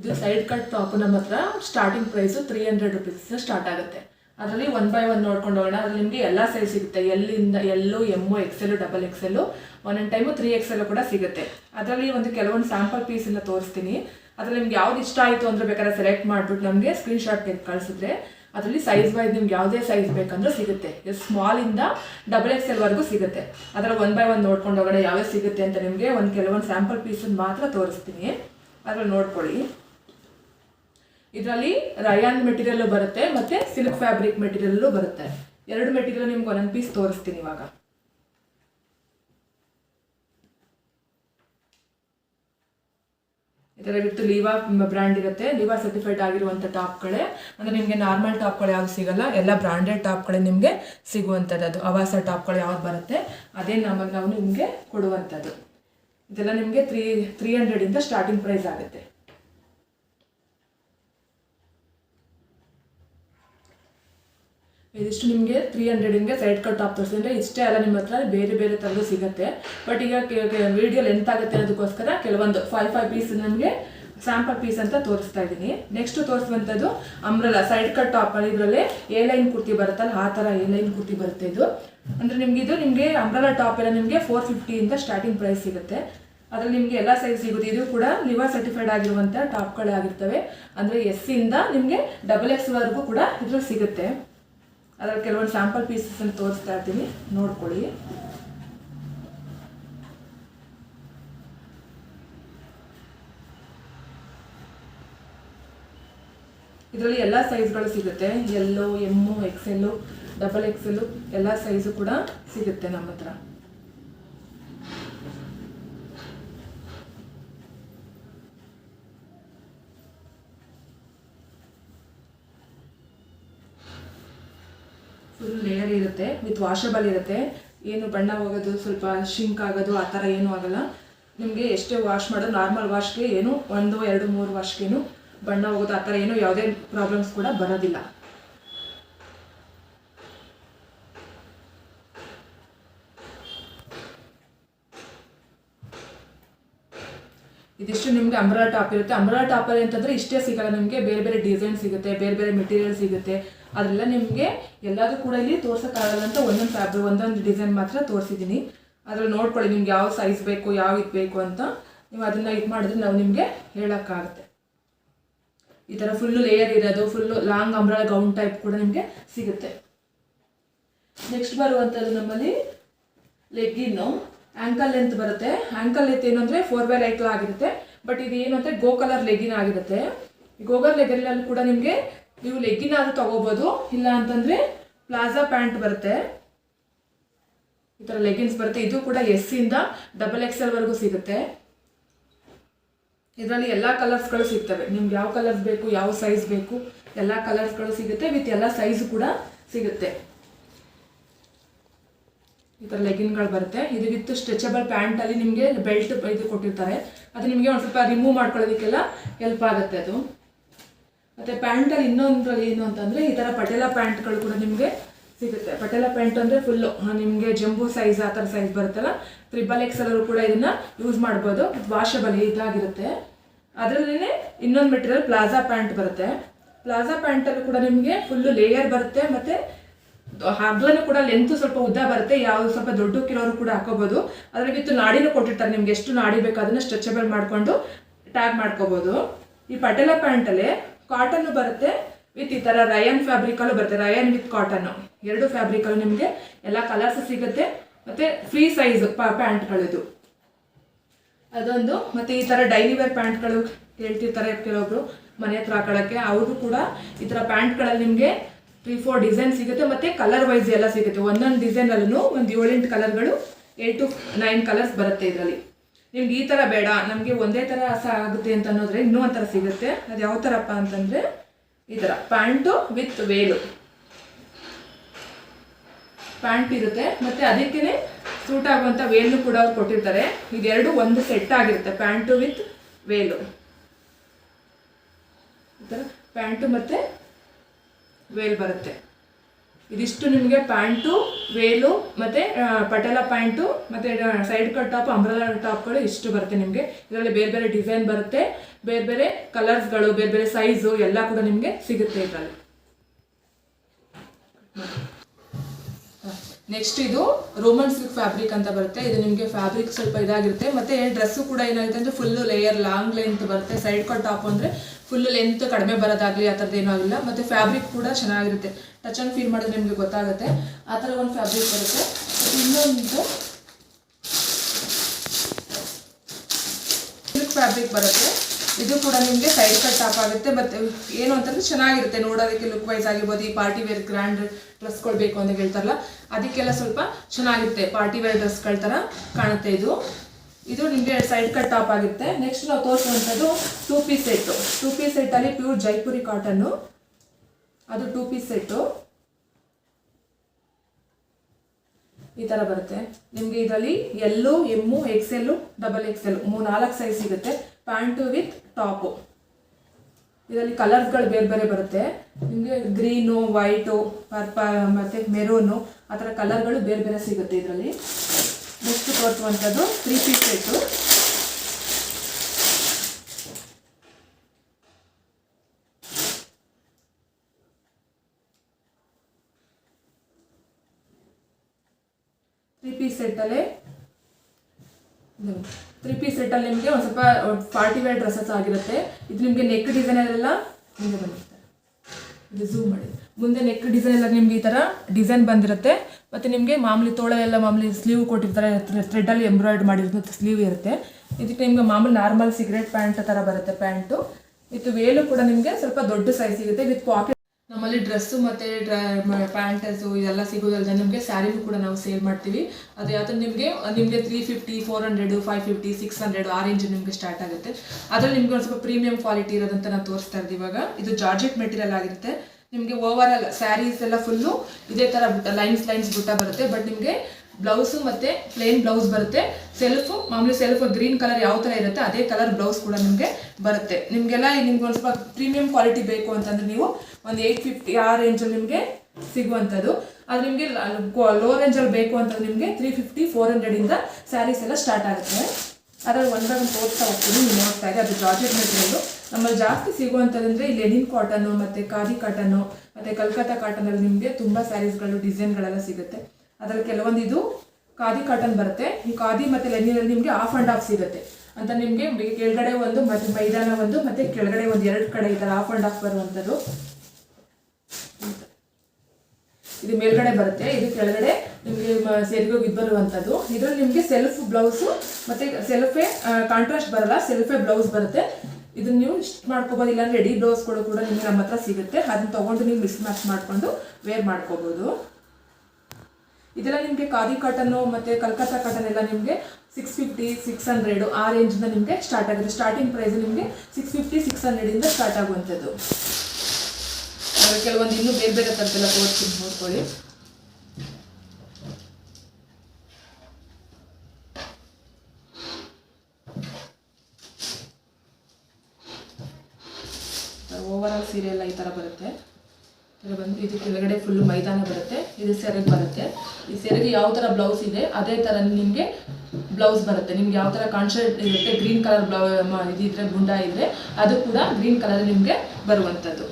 ಇದು side cut top ನಮ್ಮ ಹತ್ರ starting price three hundred rupees start ಆಗುತ್ತೆ. ಅದರಲ್ಲಿ ಒನ್ ಬೈ ಒನ್ ನೋಡ್ಕೊಂಡು ಹೋಗೋಣ. ಅದ್ರಲ್ಲಿ ನಿಮಗೆ ಎಲ್ಲ ಸೈಜ್ ಸಿಗುತ್ತೆ. ಎಲ್ಲಿಂದ, L M XL double XL ಒಂದೊಂದು ಟೈಮು ತ್ರೀ ಎಕ್ಸೆಲ್ ಕೂಡ ಸಿಗುತ್ತೆ. ಅದರಲ್ಲಿ ಒಂದು ಕೆಲವೊಂದು ಸ್ಯಾಂಪಲ್ ಪೀಸನ್ನ ತೋರಿಸ್ತೀನಿ. ಅದ್ರಲ್ಲಿ ನಿಮ್ಗೆ ಯಾವ್ದು ಇಷ್ಟ ಆಯಿತು ಅಂದರೆ ಬೇಕಾದ್ರೆ ಸೆಲೆಕ್ಟ್ ಮಾಡಿಬಿಟ್ಟು ನಮಗೆ ಸ್ಕ್ರೀನ್ ಶಾಟ್ ತೆಗೆದು ಕಳಿಸಿದ್ರೆ ಅದರಲ್ಲಿ ಸೈಜ್ ವೈಸ್ ನಿಮ್ಗೆ ಯಾವುದೇ ಸೈಜ್ ಬೇಕಂದ್ರೆ ಸಿಗುತ್ತೆ. ಸ್ಮಾಲ್ ಇಂದ ಡಬಲ್ ಎಕ್ಸ್ ಎಲ್ ವರೆಗೂ ಸಿಗುತ್ತೆ. ಅದರಲ್ಲಿ ಒನ್ ಬೈ ಒನ್ ನೋಡ್ಕೊಂಡು ಹೋಗೋಣ ಯಾವ್ಯಾವ ಸಿಗುತ್ತೆ ಅಂತ ನಿಮಗೆ ಒಂದು ಕೆಲವೊಂದು ಸ್ಯಾಂಪಲ್ ಪೀಸ್ ಮಾತ್ರ ತೋರಿಸ್ತೀನಿ. ಅದ್ರಲ್ಲಿ ನೋಡ್ಕೊಳ್ಳಿ. ಇದರಲ್ಲಿ ರಯಾನ್ ಮೆಟೀರಿಯಲ್ ಬರುತ್ತೆ, ಮತ್ತೆ ಸಿಲ್ಕ್ ಫ್ಯಾಬ್ರಿಕ್ ಮೆಟೀರಿಯಲ್ ಬರುತ್ತೆ. ಎರಡು ಮೆಟೀರಿಯಲ್ ನಿಮ್ಗೆ ಒಂದೊಂದು ಪೀಸ್ ತೋರಿಸ್ತೀನಿ ಇವಾಗ. ಈ ಥರ ಬಿಟ್ಟು ಲೀವಾ ಬ್ರ್ಯಾಂಡ್ ಇರುತ್ತೆ. ಲೀವಾ ಸರ್ಟಿಫೈಡ್ ಆಗಿರುವಂಥ ಟಾಪ್ಗಳೇ ಅಂದರೆ ನಿಮಗೆ ನಾರ್ಮಲ್ ಟಾಪ್ಗಳು ಯಾವ್ದು ಸಿಗಲ್ಲ, ಎಲ್ಲ ಬ್ರಾಂಡೆಡ್ ಟಾಪ್ಗಳೇ ನಿಮಗೆ ಸಿಗುವಂಥದ್ದು. ಅದು ಅವಾಸ ಟಾಪ್ಗಳು ಯಾವ್ದು ಬರುತ್ತೆ, ಅದೇ ನಮಗೆ ನಾವು ನಿಮಗೆ ಕೊಡುವಂಥದ್ದು. ಇದೆಲ್ಲ ನಿಮಗೆ ತ್ರೀ ತ್ರೀ ಹಂಡ್ರೆಡಿಂದ ಸ್ಟಾರ್ಟಿಂಗ್ ಪ್ರೈಸ್ ಆಗುತ್ತೆ. ಇದಿಷ್ಟು ನಿಮಗೆ ತ್ರೀ ಹಂಡ್ರೆಡಿಂಗೆ ಸೈಡ್ ಕಟ್ ಟಾಪ್ ತೋರಿಸಿದ್ರೆ ಇಷ್ಟೇ ಅಲ್ಲ ನಿಮ್ಮ ಹತ್ರ ಬೇರೆ ಬೇರೆ ಥರದ್ದು ಸಿಗುತ್ತೆ. ಬಟ್ ಈಗ ವಿಡಿಯೋ ಲೆಂತ್ ಆಗುತ್ತೆ ಅನ್ನೋದಕ್ಕೋಸ್ಕರ ಕೆಲವೊಂದು ಫೈವ್ ಫೈವ್ ಪೀಸ್ ನನಗೆ ಸ್ಯಾಂಪಲ್ ಪೀಸ್ ಅಂತ ತೋರಿಸ್ತಾ ಇದ್ದೀನಿ. ನೆಕ್ಸ್ಟ್ ತೋರಿಸುವಂಥದ್ದು ಅಂಬ್ರಲ್ಲ ಸೈಡ್ ಕಟ್ ಟಾಪ್ ಇದರಲ್ಲಿ ಎ ಲೈನ್ ಕುರ್ತಿ ಬರುತ್ತಲ್ಲ, ಆ ಥರ ಎ ಲೈನ್ ಕುರ್ತಿ ಬರುತ್ತೆ ಇದು. ಅಂದರೆ ನಿಮ್ಗೆ ಇದು ನಿಮಗೆ ಅಂಬ್ರಲ್ಲ ಟಾಪ್ ಎಲ್ಲ ನಿಮಗೆ ಫೋರ್ ಫಿಫ್ಟಿಯಿಂದ ಸ್ಟಾರ್ಟಿಂಗ್ ಪ್ರೈಸ್ ಸಿಗುತ್ತೆ. ಅದರಲ್ಲಿ ನಿಮಗೆ ಎಲ್ಲ ಸೈಜ್ ಸಿಗುತ್ತೆ. ಇದು ಕೂಡ ಲಿವರ್ ಸರ್ಟಿಫೈಡ್ ಆಗಿರುವಂಥ ಟಾಪ್ಗಳೇ ಆಗಿರ್ತವೆ. ಅಂದರೆ ಎಸ್ ಇಂದ ನಿಮಗೆ ಡಬಲ್ ಎಕ್ಸ್ ವರೆಗೂ ಕೂಡ ಇದ್ರಲ್ಲಿ ಸಿಗುತ್ತೆ. ಅದ್ರಲ್ಲಿ ಕೆಲವೊಂದು ಸ್ಯಾಂಪಲ್ ಪೀಸಸ್ ಅನ್ನು ತೋರಿಸ್ತಾ ಇರ್ತೀನಿ. ನೋಡ್ಕೊಳ್ಳಿ. ಇದರಲ್ಲಿ ಎಲ್ಲ ಸೈಜ್ಗಳು ಸಿಗುತ್ತೆ. ಎಲ್ಲೋ M X L double X L ಎಲ್ಲ ಸೈಜು ಕೂಡ ಸಿಗುತ್ತೆ ನಮ್ಮ ಹತ್ರ. ಫುಲ್ ಲೇಯರ್ ಇರುತ್ತೆ ವಿತ್ ವಾಷಬಲ್ ಇರುತ್ತೆ. ಏನು ಬಣ್ಣ ಹೋಗೋದು, ಸ್ವಲ್ಪ ಶಿಂಕ್ ಆಗೋದು, ಆ ಥರ ಏನೂ ಆಗಲ್ಲ. ನಿಮಗೆ ಎಷ್ಟೇ ವಾಶ್ ಮಾಡೋದು ನಾರ್ಮಲ್ ವಾಶ್ಗೆ ಏನು ಒಂದು, ಎರಡು, ಮೂರು ವಾಶ್ಗೇನು ಬಣ್ಣ ಹೋಗೋದು, ಆ ಥರ ಏನು ಯಾವುದೇ ಪ್ರಾಬ್ಲಮ್ಸ್ ಕೂಡ ಬರೋದಿಲ್ಲ. ಇದಿಷ್ಟು ನಿಮಗೆ ಅಂಬ್ರಾ ಟಾಪ್ ಇರುತ್ತೆ. ಅಂಬ್ರಾ ಟಾಪಲ್ಲಿ ಅಂತಂದ್ರೆ ಇಷ್ಟೇ ಸಿಗಲ್ಲ. ನಿಮಗೆ ಬೇರೆ ಬೇರೆ ಡಿಸೈನ್ ಸಿಗುತ್ತೆ, ಬೇರೆ ಬೇರೆ ಮೆಟೀರಿಯಲ್ ಸಿಗುತ್ತೆ. ಅದೆಲ್ಲ ನಿಮಗೆ ಎಲ್ಲದೂ ಕೂಡ ಇಲ್ಲಿ ತೋರ್ಸೋಕ್ಕಾಗಲ್ಲ ಅಂತ ಒಂದೊಂದು ಫ್ಯಾಬ್ರಿಕ್ ಒಂದೊಂದು ಡಿಸೈನ್ ಮಾತ್ರ ತೋರಿಸಿದ್ದೀನಿ ಅದ್ರಲ್ಲಿ ನೋಡ್ಕೊಳ್ಳಿ ನಿಮ್ಗೆ ಯಾವ ಸೈಜ್ ಬೇಕು, ಯಾವ ಇದು ಬೇಕು ಅಂತ. ನೀವು ಅದನ್ನ ಇದು ಮಾಡಿದ್ರೆ ನಾವು ನಿಮಗೆ ಹೇಳೋಕ್ಕಾಗುತ್ತೆ. ಈ ಥರ ಫುಲ್ಲು ಲೇಯರ್ ಇರೋದು full long umbrella gown type ಕೂಡ ನಿಮಗೆ ಸಿಗುತ್ತೆ. ನೆಕ್ಸ್ಟ್ ಬರುವಂಥದ್ದು ನಮ್ಮಲ್ಲಿ ಲೆಗ್ಗಿನ್ನು ಆಂಕಲ್ ಲೆಂತ್ ಬರುತ್ತೆ. ಆಂಕಲ್ ಲೆಂತ್ ಏನು ಫೋರ್ ಬೈ ಲೈಟ್ ಆಗಿರುತ್ತೆ. ಬಟ್ ಇದು ಏನು ಅಂದರೆ ಗೋ ಕಲರ್ ಲೆಗಿನ್ ಆಗಿರುತ್ತೆ. ಗೋಗರ್ ಲೆಗ್ಗಿನಲ್ಲಿ ಕೂಡ ನಿಮಗೆ ನೀವು ಲೆಗ್ಗಿನ ಆದರೂ ತಗೋಬೋದು. ಇಲ್ಲ ಅಂತಂದರೆ ಪ್ಲಾಜಾ ಪ್ಯಾಂಟ್ ಬರುತ್ತೆ. ಈ ಥರ ಲೆಗಿನ್ಸ್ ಬರುತ್ತೆ. ಇದು ಕೂಡ ಎಸ್ ಇಂದ ಡಬಲ್ ಎಕ್ಸ್ ಎಲ್ ವರೆಗೂ ಸಿಗುತ್ತೆ. ಇದರಲ್ಲಿ ಎಲ್ಲ ಕಲರ್ಸ್ಗಳು ಸಿಗ್ತವೆ. ನಿಮ್ಗೆ ಯಾವ ಕಲರ್ಸ್ ಬೇಕು, ಯಾವ ಸೈಜ್ ಬೇಕು, ಎಲ್ಲ ಕಲರ್ಸ್ಗಳು ಸಿಗುತ್ತೆ. ವಿತ್ ಎಲ್ಲ ಸೈಜ್ ಕೂಡ ಸಿಗುತ್ತೆ. ಈ ಥರ ಲೆಗಿನ್ಗಳು ಬರುತ್ತೆ. ಇದು ವಿತ್ ಸ್ಟ್ರೆಚಬಲ್ ಪ್ಯಾಂಟಲ್ಲಿ ನಿಮಗೆ ಬೆಲ್ಟ್ ಇದು ಕೊಟ್ಟಿರ್ತಾರೆ. ಅದು ನಿಮಗೆ ಒಂದು ಸ್ವಲ್ಪ ರಿಮೂವ್ ಮಾಡ್ಕೊಳ್ಳೋದಕ್ಕೆಲ್ಲ ಹೆಲ್ಪ್ ಆಗುತ್ತೆ ಅದು. ಮತ್ತು ಪ್ಯಾಂಟಲ್ಲಿ ಇನ್ನೊಂದರಲ್ಲಿ ಏನು ಅಂತಂದರೆ ಈ ಥರ ಪಟೇಲ ಪ್ಯಾಂಟ್ಗಳು ಕೂಡ ನಿಮಗೆ ಸಿಗುತ್ತೆ. ಪಟೇಲ ಪ್ಯಾಂಟ್ ಅಂದರೆ ಫುಲ್ಲು ನಿಮಗೆ ಜಂಬೂ ಸೈಜ್ ಆ ಥರ ಸೈಜ್ ಬರುತ್ತಲ್ಲ? ತ್ರಿಬಲ್ ಎಕ್ಸ್ ಕೂಡ ಇದನ್ನು ಯೂಸ್ ಮಾಡ್ಬೋದು. ವಾಷಬಲ್ ಇದಾಗಿರುತ್ತೆ. ಅದರಲ್ಲೇ ಇನ್ನೊಂದು ಮೆಟೀರಿಯಲ್ ಪ್ಲಾಜಾ ಪ್ಯಾಂಟ್ ಬರುತ್ತೆ. ಪ್ಲಾಜಾ ಪ್ಯಾಂಟಲ್ಲೂ ಕೂಡ ನಿಮಗೆ ಫುಲ್ಲು ಲೇಯರ್ ಬರುತ್ತೆ. ಮತ್ತು ಹಗ್ಲನು ಕೂಡ ಲೆಂತ್ ಸ್ವಲ್ಪ ಉದ್ದ ಬರುತ್ತೆ ಯಾವ ಸ್ವಲ್ಪ ದೊಡ್ಡ ದೊಡ್ಡಕ್ಕಿರೋರು ಕೂಡ ಹಾಕೋಬಹುದು ಅದ್ರ ವಿತ್ ನಾಡಿನೂ ಕೊಟ್ಟಿರ್ತಾರೆ, ನಿಮ್ಗೆ ಎಷ್ಟು ನಾಡಿ ಬೇಕು ಅದನ್ನ ಸ್ಟ್ರೆಚಬಲ್ ಮಾಡಿಕೊಂಡು ಟ್ಯಾಗ್ ಮಾಡ್ಕೋಬಹುದು ಈ ಪಟೇಲ ಪ್ಯಾಂಟಲ್ಲಿ ಕಾಟನ್ ಬರುತ್ತೆ, ವಿತ್ ಈ ತರ ರಯನ್ ಫ್ಯಾಬ್ರಿಕ್ ಅಲ್ಲೂ ಬರುತ್ತೆ ರಯನ್ ವಿತ್ ಕಾಟನ್ ಎರಡು ಫ್ಯಾಬ್ರಿಕ್ ಅಲ್ಲಿ ನಿಮಗೆ ಎಲ್ಲ ಕಲರ್ಸ್ ಸಿಗುತ್ತೆ, ಮತ್ತೆ ಫ್ರೀ ಸೈಜ್ ಪ್ಯಾಂಟ್ಗಳಿದು ಅದೊಂದು, ಮತ್ತೆ ಈ ತರ ಡೈಲಿ ವೇರ್ ಪ್ಯಾಂಟ್ಗಳು ಕೇಳ್ತಿರ್ತಾರೆ ಕೆಲವೊಬ್ರು ಮನೆ ಹತ್ರ ಹಾಕೊಳ್ಳೋಕ್ಕೆ, ಅವರು ಕೂಡ ಈ ತರ ಪ್ಯಾಂಟ್ಗಳಲ್ಲಿ ನಿಮಗೆ ತ್ರೀ ಫೋರ್ ಡಿಸೈನ್ ಸಿಗುತ್ತೆ, ಮತ್ತೆ ಕಲರ್ ವೈಸ್ ಎಲ್ಲ ಸಿಗುತ್ತೆ. ಒಂದೊಂದು ಡಿಸೈನಲ್ಲೂ ಒಂದು ಏಳೆಂಟು ಕಲರ್ಗಳು ಏಟ್ ಟು ನೈನ್ ಕಲರ್ಸ್ ಬರುತ್ತೆ ಇದರಲ್ಲಿ. ನಿಮ್ಗೆ ಈ ಥರ ಬೇಡ, ನಮಗೆ ಒಂದೇ ಥರ ಸಹ ಆಗುತ್ತೆ ಅಂತ ಅನ್ನೋದ್ರೆ ಇನ್ನೂ ಒಂಥರ ಸಿಗುತ್ತೆ. ಅದು ಯಾವ ಥರಪ್ಪ ಅಂತಂದರೆ, ಈ ಥರ ಪ್ಯಾಂಟು ವಿತ್ ವೇಲು ಪ್ಯಾಂಟ್ ಇರುತ್ತೆ, ಮತ್ತೆ ಅದಕ್ಕೇ ಸೂಟ್ ಆಗುವಂಥ ವೇಲ್ನು ಕೂಡ ಅವ್ರು ಕೊಟ್ಟಿರ್ತಾರೆ. ಇದೆರಡು ಒಂದು ಸೆಟ್ ಆಗಿರುತ್ತೆ ಪ್ಯಾಂಟು ವಿತ್ ವೇಲು ಈ ಥರ ಪ್ಯಾಂಟು ಮತ್ತು ವೇಲ್ ಬರುತ್ತೆ. ಇದಿಷ್ಟು ನಿಮಗೆ ಪ್ಯಾಂಟು, ವೇಲು ಮತ್ತು ಪಟೇಲ ಪ್ಯಾಂಟು ಮತ್ತು ಸೈಡ್ ಕಟ್ ಟಾಪ್ ಅಂಬ್ರೆಲಾ ಟಾಪ್ಗಳು ಇಷ್ಟು ಬರುತ್ತೆ ನಿಮಗೆ. ಇದರಲ್ಲಿ ಬೇರೆ ಬೇರೆ ಡಿಸೈನ್ ಬರುತ್ತೆ. ಬೇರೆ ಬೇರೆ ಕಲರ್ಸ್ಗಳು ಬೇರೆ ಬೇರೆ ಸೈಜು ಎಲ್ಲ ಕೂಡ ನಿಮಗೆ ಸಿಗುತ್ತೆ ಇದರಲ್ಲಿ. ನೆಕ್ಸ್ಟ್ ಇದು ರೋಮನ್ ಸಿಲ್ಕ್ ಫ್ಯಾಬ್ರಿಕ್ ಅಂತ ಬರುತ್ತೆ. ಇದು ನಿಮಗೆ ಫ್ಯಾಬ್ರಿಕ್ ಸ್ವಲ್ಪ ಇದಾಗಿರುತ್ತೆ. ಮತ್ತೆ ಡ್ರೆಸ್ಸು ಕೂಡ ಏನಾಗುತ್ತೆ ಅಂದ್ರೆ ಫುಲ್ ಲೇಯರ್ ಲಾಂಗ್ ಲೆಂತ್ ಬರುತ್ತೆ. ಸೈಡ್ ಕಟ್ ಟಾಪ್ ಅಂದ್ರೆ ಫುಲ್ ಲೆಂತ್ ಕಡಿಮೆ ಬರೋದಾಗ್ಲಿ ಆ ಥರದ್ದು ಏನೂ ಆಗಿಲ್ಲ. ಮತ್ತೆ ಫ್ಯಾಬ್ರಿಕ್ ಕೂಡ ಚೆನ್ನಾಗಿರುತ್ತೆ. ಟಚ್ ಆ್ಯಂಡ್ ಫೀಲ್ ಮಾಡಿದ್ರೆ ನಿಮಗೆ ಗೊತ್ತಾಗುತ್ತೆ. ಆ ಥರ ಒಂದು ಫ್ಯಾಬ್ರಿಕ್ ಬರುತ್ತೆ. ಇನ್ನೊಂದು ಸಿಲ್ಕ್ ಫ್ಯಾಬ್ರಿಕ್ ಬರುತ್ತೆ. ಇದು ಕೂಡ ನಿಮಗೆ ಸೈಡ್ ಕಟ್ ಟಾಪ್ ಆಗುತ್ತೆ. ಬಟ್ ಏನು ಅಂತಂದ್ರೆ ಚೆನ್ನಾಗಿರುತ್ತೆ. ನೋಡೋದಕ್ಕೆ ಲುಕ್ ವೈಸ್ ಆಗಿರ್ಬೋದು. ಈ ಪಾರ್ಟಿ ವೇರ್ ಗ್ರ್ಯಾಂಡ್ ಡ್ರೆಸ್ಗಳು ಬೇಕು ಅಂತ ಹೇಳ್ತಾರಲ್ಲ, ಅದಕ್ಕೆಲ್ಲ ಸ್ವಲ್ಪ ಚೆನ್ನಾಗಿರುತ್ತೆ. ಪಾರ್ಟಿ ವೇರ್ ಡ್ರೆಸ್ಗಳ ಥರ ಕಾಣುತ್ತೆ ಇದು. ಇದು ನಿಮಗೆ ಸೈಡ್ ಕಟ್ ಟಾಪ್ ಆಗುತ್ತೆ. ನೆಕ್ಸ್ಟ್ ನಾವು ತೋರಿಸುವಂಥದ್ದು two piece set two piece ಸೆಟ್ಟಲ್ಲಿ pure Jaipuri cotton ಅದು ಟೂ ಪೀಸ್ ಸೆಟ್ಟು ಈ ಥರ ಬರುತ್ತೆ. ನಿಮಗೆ ಇದರಲ್ಲಿ L M XL double XL ಮೂರು ನಾಲ್ಕು ಸೈಜ್ ಸಿಗುತ್ತೆ. Pant with top. ಇದರಲ್ಲಿ ಕಲರ್ಸ್ಗಳು ಬೇರೆ ಬೇರೆ ಬರುತ್ತೆ. ನಿಮಗೆ ಗ್ರೀನು, ವೈಟು, ಪರ್ಪ, ಮತ್ತು ಮೆರೂನು, ಆ ಥರ ಕಲರ್ಗಳು ಬೇರೆ ಬೇರೆ ಸಿಗುತ್ತೆ ಇದರಲ್ಲಿ. Next ತೋರಿಸುವಂಥದ್ದು three piece set three piece ಸೆಟ್ಟಲ್ಲೇ three piece ಸೆಟ್ಟಲ್ಲಿ ನಿಮಗೆ ಒಂದು ಸ್ವಲ್ಪ ಪಾರ್ಟಿ ವೇರ್ ಡ್ರೆಸ್ಸಸ್ ಆಗಿರುತ್ತೆ. ಇದು ನಿಮಗೆ ನೆಕ್ ಡಿಸೈನ್ ಎಲ್ಲ ಮುಂದೆ ಬಂದಿರುತ್ತೆ. ಇದು ಝೂಮ್ ಮಾಡಿ. ಮುಂದೆ ನೆಕ್ ಡಿಸೈನ್ ಎಲ್ಲ ನಿಮ್ಗೆ ಈ ಥರ ಡಿಸೈನ್ ಬಂದಿರುತ್ತೆ. ಮತ್ತು ನಿಮಗೆ ಮಾಮೂಲಿ ತೋಳ ಎಲ್ಲ ಮಾಮೂಲಿ ಸ್ಲೀವ್ ಕೊಟ್ಟಿರ್ತಾರೆ ಥ್ರೆಡ್ಡಲ್ಲಿ ಎಂಬ್ರಾಯ್ಡ್ ಮಾಡಿರೋದು ಸ್ಲೀವ್ ಇರುತ್ತೆ. ಇದಕ್ಕೆ ನಿಮ್ಗೆ ಮಾಮೂಲಿ ನಾರ್ಮಲ್ ಸಿಗರೆಟ್ ಪ್ಯಾಂಟ್ ಥರ ಬರುತ್ತೆ ಪ್ಯಾಂಟು ಇದು ವೇಲು ಕೂಡ ನಿಮಗೆ ಸ್ವಲ್ಪ ದೊಡ್ಡ ಸೈಜ್ ಸಿಗುತ್ತೆ. ವಿತ್ ಪಾಕೆಟ್ ನಮ್ಮಲ್ಲಿ ಡ್ರೆಸ್ಸು ಮತ್ತು ಪ್ಯಾಂಟಸು ಇದೆಲ್ಲ ಸಿಗೋದಲ್ಲದೆ ನಿಮಗೆ ಸ್ಯಾರಿನೂ ಕೂಡ ನಾವು ಸೇಲ್ ಮಾಡ್ತೀವಿ. ಅದು ಯಾವ್ದು ನಿಮಗೆ ನಿಮಗೆ three fifty four hundred five fifty six hundred ಆ ರೇಂಜ್ ನಿಮಗೆ ಸ್ಟಾರ್ಟ್ ಆಗುತ್ತೆ. ಅದರಲ್ಲಿ ನಿಮಗೆ ಒಂದು ಸ್ವಲ್ಪ ಪ್ರೀಮಿಯಂ ಕ್ವಾಲಿಟಿ ಇರೋದಂತ ನಾವು ತೋರಿಸ್ತಾ ಇದ್ದೀವಿ ಇವಾಗ. ಇದು ಜಾರ್ಜೆಟ್ ಮೆಟೀರಿಯಲ್ ಆಗಿರುತ್ತೆ. ನಿಮಗೆ ಓವರ್ ಸ್ಯಾರೀಸ್ ಎಲ್ಲ ಫುಲ್ಲು ಇದೇ ಥರ ಲೈನ್ಸ್ ಲೈನ್ಸ್ ಬುಟ್ಟ ಬರುತ್ತೆ. ಬಟ್ ನಿಮಗೆ ಬ್ಲೌಸು ಮತ್ತು ಪ್ಲೇನ್ ಬ್ಲೌಸ್ ಬರುತ್ತೆ. ಸೆಲ್ಫು ಮಾಮೂಲಿ ಸೆಲ್ಫ್ ಗ್ರೀನ್ ಕಲರ್ ಯಾವ ಥರ ಇರುತ್ತೆ, ಅದೇ ಕಲರ್ ಬ್ಲೌಸ್ ಕೂಡ ನಿಮಗೆ ಬರುತ್ತೆ. ನಿಮಗೆಲ್ಲ ನಿಮ್ಗೆ ಒಂದು ಸ್ವಲ್ಪ ಪ್ರೀಮಿಯಂ ಕ್ವಾಲಿಟಿ ಬೇಕು ಅಂತಂದ್ರೆ ನೀವು ಒಂದು ಏಯ್ಟ್ ಫಿಫ್ಟಿ ಆ ರೇಂಜಲ್ಲಿ ನಿಮಗೆ ಸಿಗುವಂಥದ್ದು. ಅದು ನಿಮಗೆ ಲೋ ರೇಂಜಲ್ಲಿ ಬೇಕು ಅಂತಂದ್ರೆ ನಿಮಗೆ ತ್ರೀ ಫಿಫ್ಟಿ ಫೋರ್ ಹಂಡ್ರೆಡಿಂದ ಸ್ಯಾರೀಸ್ ಎಲ್ಲ ಸ್ಟಾರ್ಟ್ ಆಗುತ್ತೆ. ಅದರಲ್ಲಿ ಒಂದರ ಒಂದು ತೋರಿಸ್ತಾ ಹೋಗ್ತೀನಿ, ನೀವು ನೋಡ್ತಾ ಇದೆ ಅದು ಜಾರ್ಜೆಟ್ ಮೆಟೀರಿಯಲ್ ನಮ್ಮಲ್ಲಿ ಜಾಸ್ತಿ ಸಿಗುವಂಥದ್ದಂದರೆ ಈ ಲೆನಿನ್ ಕಾಟನ್ನು ಮತ್ತು ಖಾದಿ ಕಾಟನ್ನು ಮತ್ತು ಕಲ್ಕತ್ತಾ ಕಾಟನಲ್ಲಿ ನಿಮಗೆ ತುಂಬ ಸ್ಯಾರೀಸ್ಗಳು ಡಿಸೈನ್ಗಳೆಲ್ಲ ಸಿಗುತ್ತೆ. ಅದರಲ್ಲಿ ಕೆಲವೊಂದು ಇದು ಖಾದಿ ಕಾಟನ್ ಬರುತ್ತೆ. ಈ ಖಾದಿ ಮತ್ತು ಲೆನಿನಲ್ಲಿ ನಿಮಗೆ ಆಫ್ ಆ್ಯಂಡ್ ಆಫ್ ಸಿಗುತ್ತೆ. ಅಂತ ನಿಮಗೆ ಕೆಳಗಡೆ ಒಂದು, ಮತ್ತು ಮೈದಾನ ಒಂದು, ಮತ್ತು ಕೆಳಗಡೆ ಒಂದು ಎರಡು ಕಡೆ ಈ ಥರ ಆಫ್ ಆ್ಯಂಡ್ ಆಫ್ ಬರುವಂಥದ್ದು. ಇದು ಮೇಲ್ಗಡೆ ಬರುತ್ತೆ, ಇದು ಕೆಳಗಡೆ ನಿಮಗೆ ಸೆಲ್ಗೆ ಬರುವಂಥದ್ದು ಇದರಲ್ಲಿ ನಿಮಗೆ ಸೆಲ್ಫ್ ಬ್ಲೌಸು ಮತ್ತು ಸೆಲ್ಫೇ ಕಾಂಟ್ರಾಸ್ಟ್ ಬರಲ್ಲ ಸೆಲ್ಫೇ ಬ್ಲೌಸ್ ಬರುತ್ತೆ. ಇದನ್ನ ನೀವು ಇಷ್ಟು ಮಾಡ್ಕೋಬೋದು, ಇಲ್ಲಾಂದ್ರೆ ರೆಡಿ ಬ್ಲೌಸ್ಗಳು ಕೂಡ ನಿಮಗೆ ನಮ್ಮ ಹತ್ರ ಸಿಗುತ್ತೆ. ಅದನ್ನ ತೊಗೊಂಡು ನೀವು ಮಿಸ್ ಮ್ಯಾಚ್ ಮಾಡಿಕೊಂಡು ವೇರ್ ಮಾಡ್ಕೋಬೋದು. ಇದೆಲ್ಲ ನಿಮಗೆ ಖಾದಿ ಕಾಟನ್ನು ಮತ್ತು ಕಲ್ಕತ್ತಾ ಕಾಟನ್ ಎಲ್ಲ ನಿಮಗೆ ಸಿಕ್ಸ್ ಫಿಫ್ಟಿ ಸಿಕ್ಸ್ ಹಂಡ್ರೆಡು ಆ ರೇಂಜಿಂದ ನಿಮಗೆ ಸ್ಟಾರ್ಟ್ ಆಗುತ್ತೆ. ಸ್ಟಾರ್ಟಿಂಗ್ ಪ್ರೈಸ್ ನಿಮಗೆ ಸಿಕ್ಸ್ ಫಿಫ್ಟಿ ಸಿಕ್ಸ್ ಹಂಡ್ರೆಡಿಂದ ಸ್ಟಾರ್ಟ್ ಆಗುವಂಥದ್ದು. ಕೆಲವೊಂದು ಇನ್ನೂ ಬೇರೆ ಬೇರೆ ಥರದ್ದೆಲ್ಲ ತೋರಿಸ್ತೀನಿ ನೋಡ್ಕೊಳ್ಳಿ. ಓವರ್ ಆಲ್ ಸೀರೆ ಎಲ್ಲ ಈ ಥರ ಬರುತ್ತೆ. ಬಂದು, ಇದು ಕೆಳಗಡೆ ಫುಲ್ ಮೈದಾನ ಬರುತ್ತೆ. ಇದು ಸೆರೆಗೆ ಬರುತ್ತೆ. ಈ ಸೆರೆಗೆ ಯಾವ ಥರ ಬ್ಲೌಸ್ ಇದೆ, ಅದೇ ಥರ ನಿಮಗೆ ಬ್ಲೌಸ್ ಬರುತ್ತೆ. ನಿಮ್ಗೆ ಯಾವ ಥರ ಕಾನ್ಸೆಪ್ಟ್ ಇರುತ್ತೆ ಗ್ರೀನ್ ಕಲರ್ ಬ್ಲೌ ಇದ್ರೆ ಗುಂಡ ಇದ್ರೆ, ಅದು ಕೂಡ ಗ್ರೀನ್ ಕಲರ್ ನಿಮಗೆ ಬರುವಂಥದ್ದು.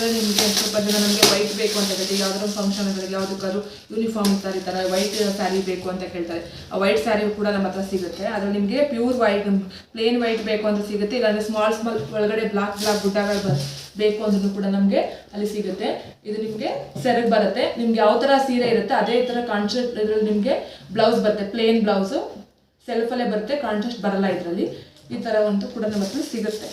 ಅದರಲ್ಲಿ ನಿಮಗೆ ಸ್ವಲ್ಪ ಜನ ನಮಗೆ ವೈಟ್ ಬೇಕು ಅಂತ ಹೇಳ್ತಾರೆ ಯಾವುದಾದ್ರು ಫಂಕ್ಷನ್ಗಳಿಗೆ ಯಾವುದಕ್ಕಾದ್ರೂ ಯೂನಿಫಾರ್ಮ್ ಥರ ವೈಟ್ ಸ್ಯಾರಿ ಬೇಕು ಅಂತ ಕೇಳ್ತಾರೆ. ಆ ವೈಟ್ ಸ್ಯಾರಿ ಕೂಡ ನಮ್ಮ ಹತ್ರ ಸಿಗುತ್ತೆ. ಆದರೆ ನಿಮಗೆ ಪ್ಯೂರ್ ವೈಟ್ ಪ್ಲೇನ್ ವೈಟ್ ಬೇಕು ಅಂತ ಸಿಗುತ್ತೆ. ಇಲ್ಲಾಂದರೆ ಸ್ಮಾಲ್ ಸ್ಮಾಲ್ ಒಳಗಡೆ ಬ್ಲಾಕ್ ಬ್ಲಾಕ್ ಗುಡ್ಡಗಳು ಬೇಕು ಅಂದ್ರೂ ಕೂಡ ನಮಗೆ ಅಲ್ಲಿ ಸಿಗುತ್ತೆ. ಇದು ನಿಮಗೆ ಸೆರಗ್ ಬರುತ್ತೆ. ನಿಮ್ಗೆ ಯಾವ ಥರ ಸೀರೆ ಇರುತ್ತೆ ಅದೇ ಥರ ಕಾನ್ಸೆಪ್ಟ್ ಇದರಲ್ಲಿ ನಿಮಗೆ ಬ್ಲೌಸ್ ಬರುತ್ತೆ. ಪ್ಲೇನ್ ಬ್ಲೌಸು ಸೆಲ್ಫಲ್ಲೇ ಬರುತ್ತೆ ಕಾಂಟ್ರಾಸ್ಟ್ ಬರಲ್ಲ ಇದರಲ್ಲಿ. ಈ ಥರ ಒಂದು ಕೂಡ ನಮ್ಮ ಹತ್ರ ಸಿಗುತ್ತೆ.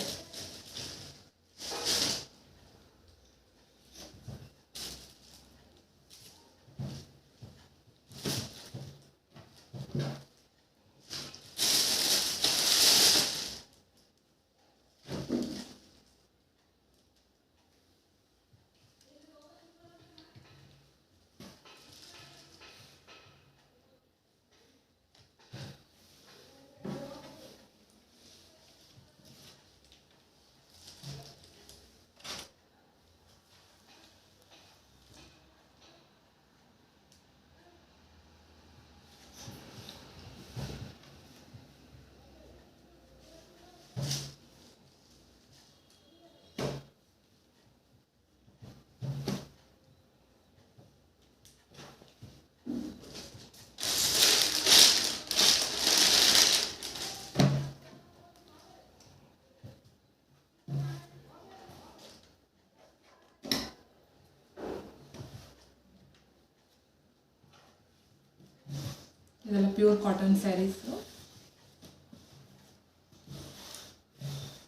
ಇದೆಲ್ಲ pure cotton sarees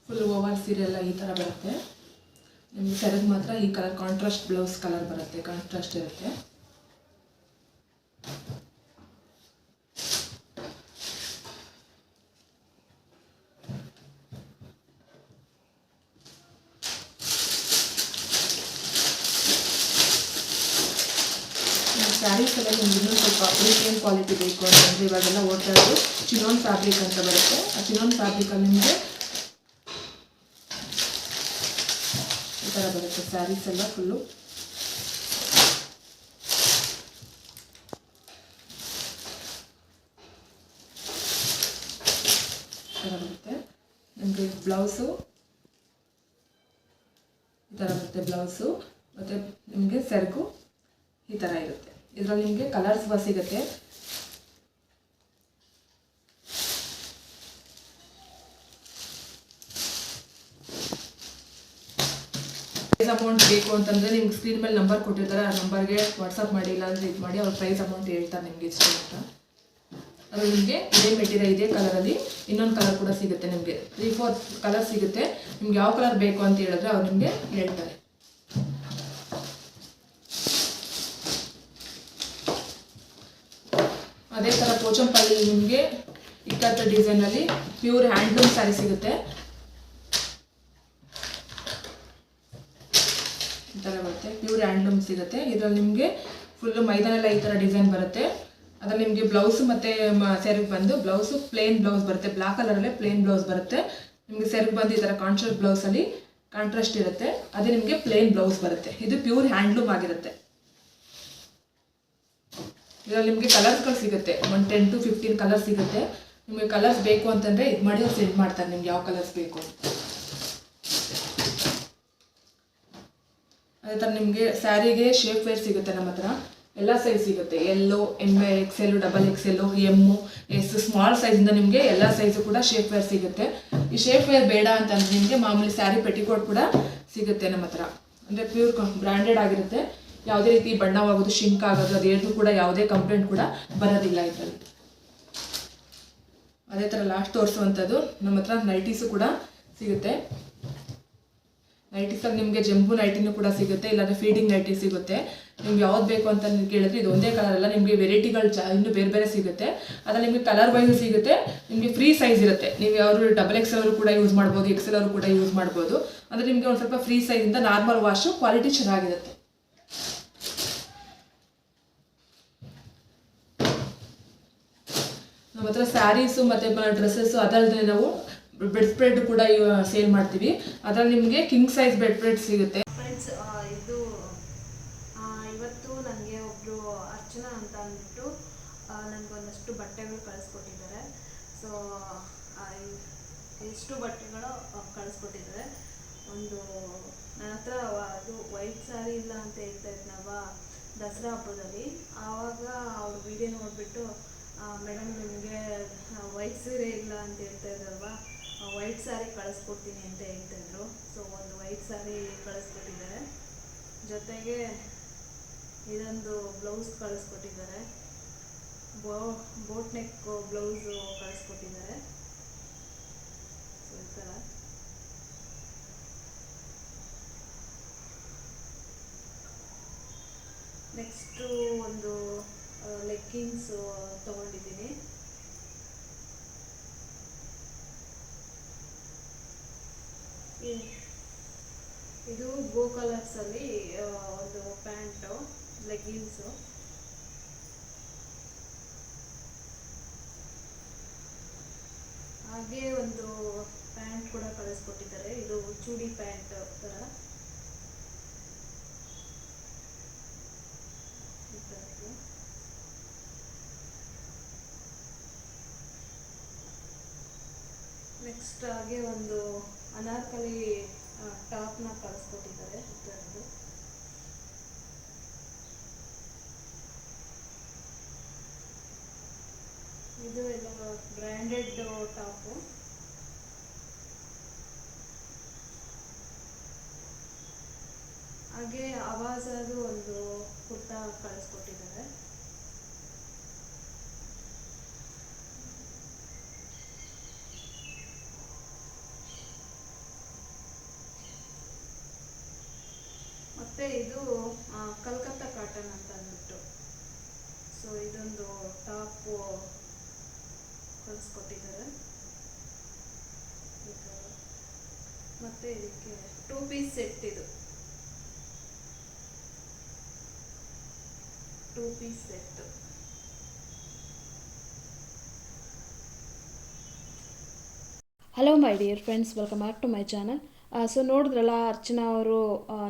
full over ಸೀರೆ ಎಲ್ಲ ಈ ಥರ ಬರುತ್ತೆ. ನಿಮಗೆ ಸ್ಯಾರಿಗೆ ಮಾತ್ರ ಈ ಕಲರ್ ಕಾಂಟ್ರಾಸ್ಟ್ ಬ್ಲೌಸ್ ಕಲರ್ ಬರುತ್ತೆ ಕಾಂಟ್ರಾಸ್ಟ್ ಇರುತ್ತೆ. ಸ್ಯಾರೀಸ್ ಎಲ್ಲ ನಿಮ್ಗೆ ಇನ್ನೂ ಸ್ವಲ್ಪ ಪ್ರೀಮಿಯಂ ಕ್ವಾಲಿಟಿ ಬೇಕು ಅಂತಂದರೆ ಇವಾಗೆಲ್ಲ ಓಡ್ತಾ ಇರೋದು ಚಿನೋನ್ ಫ್ಯಾಬ್ರಿಕ್ ಅಂತ ಬರುತ್ತೆ. ಆ ಚಿನೋನ್ ಫ್ಯಾಬ್ರಿಕಲ್ಲಿ ನಿಮಗೆ ಈ ಥರ ಬರುತ್ತೆ ಸ್ಯಾರೀಸ್ ಎಲ್ಲ ಫುಲ್ಲು ಥರ ನಿಮಗೆ ಬ್ಲೌಸು ಈ ಥರ ಬರುತ್ತೆ ಬ್ಲೌಸು ಮತ್ತು ನಿಮಗೆ ಸೆರಗು ಈ ಥರ ಇರುತ್ತೆ. ಇದರಲ್ಲಿ ನಿಮಗೆ ಕಲರ್ಸ್ ಸಿಗುತ್ತೆ. ಅಮೌಂಟ್ ಬೇಕು ಅಂತಂದರೆ ನಿಮ್ಗೆ ಸ್ಕ್ರೀನ್ ಮೇಲೆ ನಂಬರ್ ಕೊಟ್ಟಿರ್ತಾರೆ, ಆ ನಂಬರ್ಗೆ ವಾಟ್ಸಪ್ ಮಾಡಿ, ಇಲ್ಲಾಂದ್ರೆ ಇದು ಮಾಡಿ ಅವ್ರ ಪ್ರೈಸ್ ಅಮೌಂಟ್ ಹೇಳ್ತಾರೆ ನಿಮಗೆ ಇಷ್ಟು ಅಂತ. ಅದು ನಿಮಗೆ ಇದೇ ಮೆಟೀರಿಯಲ್ ಇದೇ ಕಲರಲ್ಲಿ ಇನ್ನೊಂದು ಕಲರ್ ಕೂಡ ಸಿಗುತ್ತೆ ನಿಮಗೆ. ತ್ರೀ ಫೋರ್ ಕಲರ್ ಸಿಗುತ್ತೆ. ನಿಮ್ಗೆ ಯಾವ ಕಲರ್ ಬೇಕು ಅಂತ ಹೇಳಿದ್ರೆ ಅವ್ರು ನಿಮಗೆ ಹೇಳ್ತಾರೆ. ಅದೇ ಥರ ಪೋಚಂಪಲ್ಲಿ ನಿಮಗೆ ಇಕ್ಕತ್ತ ಡಿಸೈನಲ್ಲಿ ಪ್ಯೂರ್ ಹ್ಯಾಂಡ್ಲೂಮ್ ಸ್ಯಾರಿ ಸಿಗುತ್ತೆ. ಥರ ಬರುತ್ತೆ. ಪ್ಯೂರ್ ಹ್ಯಾಂಡ್ಲೂಮ್ ಸಿಗುತ್ತೆ. ಇದರಲ್ಲಿ ನಿಮಗೆ ಫುಲ್ಲು ಮೈದಾನೆಲ್ಲ ಈ ಥರ ಡಿಸೈನ್ ಬರುತ್ತೆ. ಅದರಲ್ಲಿ ನಿಮಗೆ ಬ್ಲೌಸ್ ಮತ್ತು ಸೆರಗ್ ಬಂದು ಬ್ಲೌಸು ಪ್ಲೇನ್ ಬ್ಲೌಸ್ ಬರುತ್ತೆ. ಬ್ಲಾಕ್ ಕಲರಲ್ಲೇ ಪ್ಲೇನ್ ಬ್ಲೌಸ್ ಬರುತ್ತೆ. ನಿಮಗೆ ಸೆರಗ್ ಬಂದು ಈ ಥರ ಕಾಂಟ್ರಾಸ್ಟ್ ಬ್ಲೌಸಲ್ಲಿ ಕಾಂಟ್ರಾಸ್ಟ್ ಇರುತ್ತೆ. ಅದೇ ನಿಮಗೆ ಪ್ಲೇನ್ ಬ್ಲೌಸ್ ಬರುತ್ತೆ. ಇದು ಪ್ಯೂರ್ ಹ್ಯಾಂಡ್ಲೂಮ್ ಆಗಿರುತ್ತೆ. ಇದರಲ್ಲಿ ನಿಮಗೆ ಕಲರ್ಸ್ಗಳು ಸಿಗುತ್ತೆ. ಒಂದು ಟೆನ್ ಟು ಫಿಫ್ಟೀನ್ ಕಲರ್ ಸಿಗುತ್ತೆ. ನಿಮಗೆ ಕಲರ್ಸ್ ಬೇಕು ಅಂತಂದರೆ ಇದು ಮಾಡಿ ಅವ್ರು ಸೆಂಡ್ ಮಾಡ್ತಾರೆ ನಿಮ್ಗೆ ಯಾವ ಕಲರ್ಸ್ ಬೇಕು ಅದೇ ಥರ ನಿಮಗೆ ಸ್ಯಾರಿಗೆ ಶೇಪ್ ವೇರ್ ಸಿಗುತ್ತೆ ನಮ್ಮ ಹತ್ರ. ಎಲ್ಲ ಸೈಜ್ ಸಿಗುತ್ತೆ. ಎಲ್ಲೋ M L double X L M S small ಸೈಜಿಂದ ನಿಮಗೆ ಎಲ್ಲ ಸೈಜು ಕೂಡ ಶೇಪ್ ವೇರ್ ಸಿಗುತ್ತೆ. ಈ ಶೇಪ್ ವೇರ್ ಬೇಡ ಅಂತಂದ್ರೆ ನಿಮಗೆ ಮಾಮೂಲಿ ಸ್ಯಾರಿ ಪೆಟಿಕೋಟ್ ಕೂಡ ಸಿಗುತ್ತೆ ನಮ್ಮ ಹತ್ರ. ಅಂದರೆ ಪ್ಯೂರ್ ಬ್ರ್ಯಾಂಡೆಡ್ ಆಗಿರುತ್ತೆ. ಯಾವುದೇ ರೀತಿ ಬಣ್ಣವಾಗೋದು ಶಿಂಕ್ ಆಗೋದು ಅದೇನು ಕೂಡ ಯಾವುದೇ ಕಂಪ್ಲೇಂಟ್ ಕೂಡ ಬರೋದಿಲ್ಲ ಇದರಲ್ಲಿ. ಅದೇ ಥರ ಲಾಸ್ಟ್ ತೋರಿಸುವಂಥದ್ದು, ನಮ್ಮ ಹತ್ರ ನೈಟೀಸು ಕೂಡ ಸಿಗುತ್ತೆ. ನೈಟೀಸಲ್ಲಿ ನಿಮಗೆ ಜಂಬು ನೈಟಿನೂ ಕೂಡ ಸಿಗುತ್ತೆ, ಇಲ್ಲಾಂದರೆ ಫೀಡಿಂಗ್ ನೈಟಿ ಸಿಗುತ್ತೆ. ನಿಮ್ಗೆ ಯಾವ್ದು ಬೇಕು ಅಂತ ಕೇಳಿದ್ರೆ ಇದು ಒಂದೇ ಕಲರ್ ಅಲ್ಲ, ನಿಮಗೆ ವೆರೈಟಿಗಳು ಜಾ, ಇನ್ನೂ ಬೇರೆ ಬೇರೆ ಸಿಗುತ್ತೆ. ಅದ್ರಲ್ಲಿ ನಿಮಗೆ ಕಲರ್ ವೈಸು ಸಿಗುತ್ತೆ, ನಿಮಗೆ ಫ್ರೀ ಸೈಜ್ ಇರುತ್ತೆ. ನೀವು ಯಾರು ಡಬಲ್ ಎಕ್ಸ್ ಅವರು ಕೂಡ ಯೂಸ್ ಮಾಡ್ಬೋದು ಎಕ್ಸೆಲ್ ಅವರು ಕೂಡ ಯೂಸ್ ಮಾಡ್ಬೋದು. ಅಂದರೆ ನಿಮಗೆ ಒಂದು ಸ್ವಲ್ಪ ಫ್ರೀ ಸೈಜಿಂದ ನಾರ್ಮಲ್ ವಾಶು ಕ್ವಾಲಿಟಿ ಚೆನ್ನಾಗಿರುತ್ತೆ. ಹತ್ರ ಸ್ಯಾರೀಸು ಮತ್ತು ಡ್ರೆಸ್ಸಸ್ಸು ಅದಲ್ಲದೆ ನಾವು ಬೆಡ್ ಸ್ಪ್ರೆಡ್ ಕೂಡ ಸೇಲ್ ಮಾಡ್ತೀವಿ. ಅದರಲ್ಲಿ ನಿಮಗೆ ಕಿಂಗ್ ಸೈಜ್ ಬೆಡ್ ಸ್ಪ್ರೆಡ್ ಸಿಗುತ್ತೆ. ಫ್ರೆಂಡ್ಸ್ ಇದು ಇವತ್ತು ನನಗೆ ಒಬ್ಬರು ಅರ್ಚನಾ ಅಂತ ಅಂದ್ಬಿಟ್ಟು ನನಗೆ ಒಂದಷ್ಟು ಬಟ್ಟೆಗಳು ಕಳಿಸ್ಕೊಟ್ಟಿದ್ದಾರೆ. ಸೊ ಎಷ್ಟು ಬಟ್ಟೆಗಳು ಕಳಿಸ್ಕೊಟ್ಟಿದ್ದಾರೆ. ಒಂದು, ನನ್ನ ಹತ್ರ ಅದು ವೈಟ್ ಸ್ಯಾರಿ ಇಲ್ಲ ಅಂತ ಹೇಳ್ತಾ ಇದ್ನವ ದಸರಾ ಹಬ್ಬದಲ್ಲಿ. ಆವಾಗ ಅವ್ರ ವಿಡಿಯೋ ನೋಡಿಬಿಟ್ಟು ಮೇಡಮ್ ನಿಮಗೆ ವೈಟ್ ಸೀರೆ ಇಲ್ಲ ಅಂತ ಹೇಳ್ತಾ ಇದ್ದಲ್ವಾ ವೈಟ್ ಸ್ಯಾರಿ ಕಳಿಸ್ಕೊಡ್ತೀನಿ ಅಂತ ಹೇಳ್ತಾಯಿದ್ರು ಸೊ ಒಂದು ವೈಟ್ ಸ್ಯಾರಿ ಕಳಿಸ್ಕೊಟ್ಟಿದ್ದಾರೆ. ಜೊತೆಗೆ ಇದೊಂದು ಬ್ಲೌಸ್ ಕಳಿಸ್ಕೊಟ್ಟಿದ್ದಾರೆ. ಬೋ ಬೋಟ್ ನೆಕ್ ಬ್ಲೌಸು ಕಳಿಸ್ಕೊಟ್ಟಿದ್ದಾರೆ. ಸೊ ಈ ಥರ ನೆಕ್ಸ್ಟು ಒಂದು ಲೆಗ್ಗಿನ್ಸು ತಗೊಂಡಿದ್ದೀನಿ. ಇದು ಗೋ ಕಲರ್ಸಲ್ಲಿ ಒಂದು ಪ್ಯಾಂಟು, ಲೆಗ್ಗಿನ್ಸು. ಹಾಗೆ ಒಂದು ಪ್ಯಾಂಟ್ ಕೂಡ ಕಳಿಸ್ಕೊಟ್ಟಿದ್ದಾರೆ. ಇದು ಚೂಡಿ ಪ್ಯಾಂಟ್ ಥರ ಈ ಥರದ್ದು. ನೆಕ್ಸ್ಟ್ ಹಾಗೆ ಒಂದು ಅನಾರ್ಕಲಿ ಟಾಪ್ನ ಕಳಿಸ್ಕೊಟ್ಟಿದ್ದಾರೆ ಈ ಇದು ಎಲ್ಲ ಬ್ರ್ಯಾಂಡೆಡ್ ಟಾಪು ಹಾಗೆ ಅದು ಒಂದು ಕುರ್ತಾ ಕಳಿಸ್ಕೊಟ್ಟಿದ್ದಾರೆ. ಮತ್ತು ಇದು ಕಲ್ಕತ್ತಾ ಕಾಟನ್ ಅಂತ ಅಂದ್ಬಿಟ್ಟು. ಸೊ ಇದೊಂದು ಟಾಪು ಕಳಿಸ್ಕೊಟ್ಟಿದ್ದಾರೆ. ಮತ್ತೆ ಇದಕ್ಕೆ ಟೂ ಪೀಸ್ ಸೆಟ್ ಇದು. Two piece set hello my dear friends welcome back to my channel so ನೋಡಿದ್ರಲ್ಲ ಅರ್ಚನಾ ಅವರು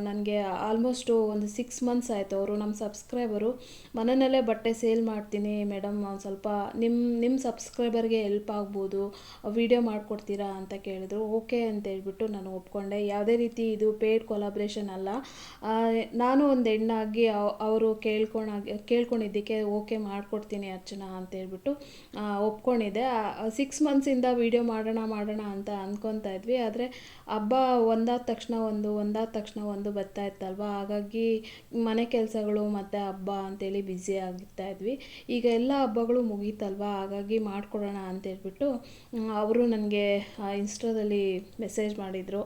ನನಗೆ ಆಲ್ಮೋಸ್ಟು ಒಂದು ಸಿಕ್ಸ್ ಮಂತ್ಸ್ ಆಯಿತು ಅವರು ನಮ್ಮ ಸಬ್ಸ್ಕ್ರೈಬರು ಮನೆಯಲ್ಲೇ ಬಟ್ಟೆ ಸೇಲ್ ಮಾಡ್ತೀನಿ ಮೇಡಮ್ ಒಂದು ಸ್ವಲ್ಪ ನಿಮ್ಮ ನಿಮ್ಮ ಸಬ್ಸ್ಕ್ರೈಬರ್ಗೆ ಹೆಲ್ಪ್ ಆಗ್ಬೋದು ವಿಡಿಯೋ ಮಾಡಿಕೊಡ್ತೀರಾ ಅಂತ ಕೇಳಿದ್ರು. ಓಕೆ ಅಂತ ಹೇಳ್ಬಿಟ್ಟು ನಾನು ಒಪ್ಕೊಂಡೆ. ಯಾವುದೇ ರೀತಿ ಇದು ಪೇಯ್ಡ್ ಕೊಲಾಬ್ರೇಷನ್ ಅಲ್ಲ ನಾನು ಒಂದು ಹೆಣ್ಣಾಗಿ ಅವರು ಕೇಳ್ಕೊಂಡಾಗಿ ಕೇಳ್ಕೊಂಡಿದ್ದಕ್ಕೆ ಓಕೆ ಮಾಡಿಕೊಡ್ತೀನಿ ಅರ್ಚನಾ ಅಂತ ಹೇಳ್ಬಿಟ್ಟು ಒಪ್ಕೊಂಡಿದ್ದೆ. ಸಿಕ್ಸ್ ಮಂತ್ಸಿಂದ ವಿಡಿಯೋ ಮಾಡೋಣ ಮಾಡೋಣ ಅಂತ ಅಂದ್ಕೊತಾ ಇದ್ವಿ. ಆದರೆ ಹಬ್ಬ ಒಂದಾದ ತಕ್ಷಣ ಒಂದು, ಒಂದಾದ ತಕ್ಷಣ ಒಂದು ಬರ್ತಾ ಇತ್ತಲ್ವ? ಹಾಗಾಗಿ ಮನೆ ಕೆಲಸಗಳು ಮತ್ತು ಹಬ್ಬ ಅಂತೇಳಿ ಬ್ಯುಸಿ ಆಗಿರ್ತಾ ಇದ್ವಿ. ಈಗ ಎಲ್ಲ ಹಬ್ಬಗಳು ಮುಗೀತಲ್ವ? ಹಾಗಾಗಿ ಮಾಡಿಕೊಡೋಣ ಅಂತ ಹೇಳ್ಬಿಟ್ಟು ಅವರು ನನಗೆ ಇನ್ಸ್ಟಾದಲ್ಲಿ ಮೆಸೇಜ್ ಮಾಡಿದರು.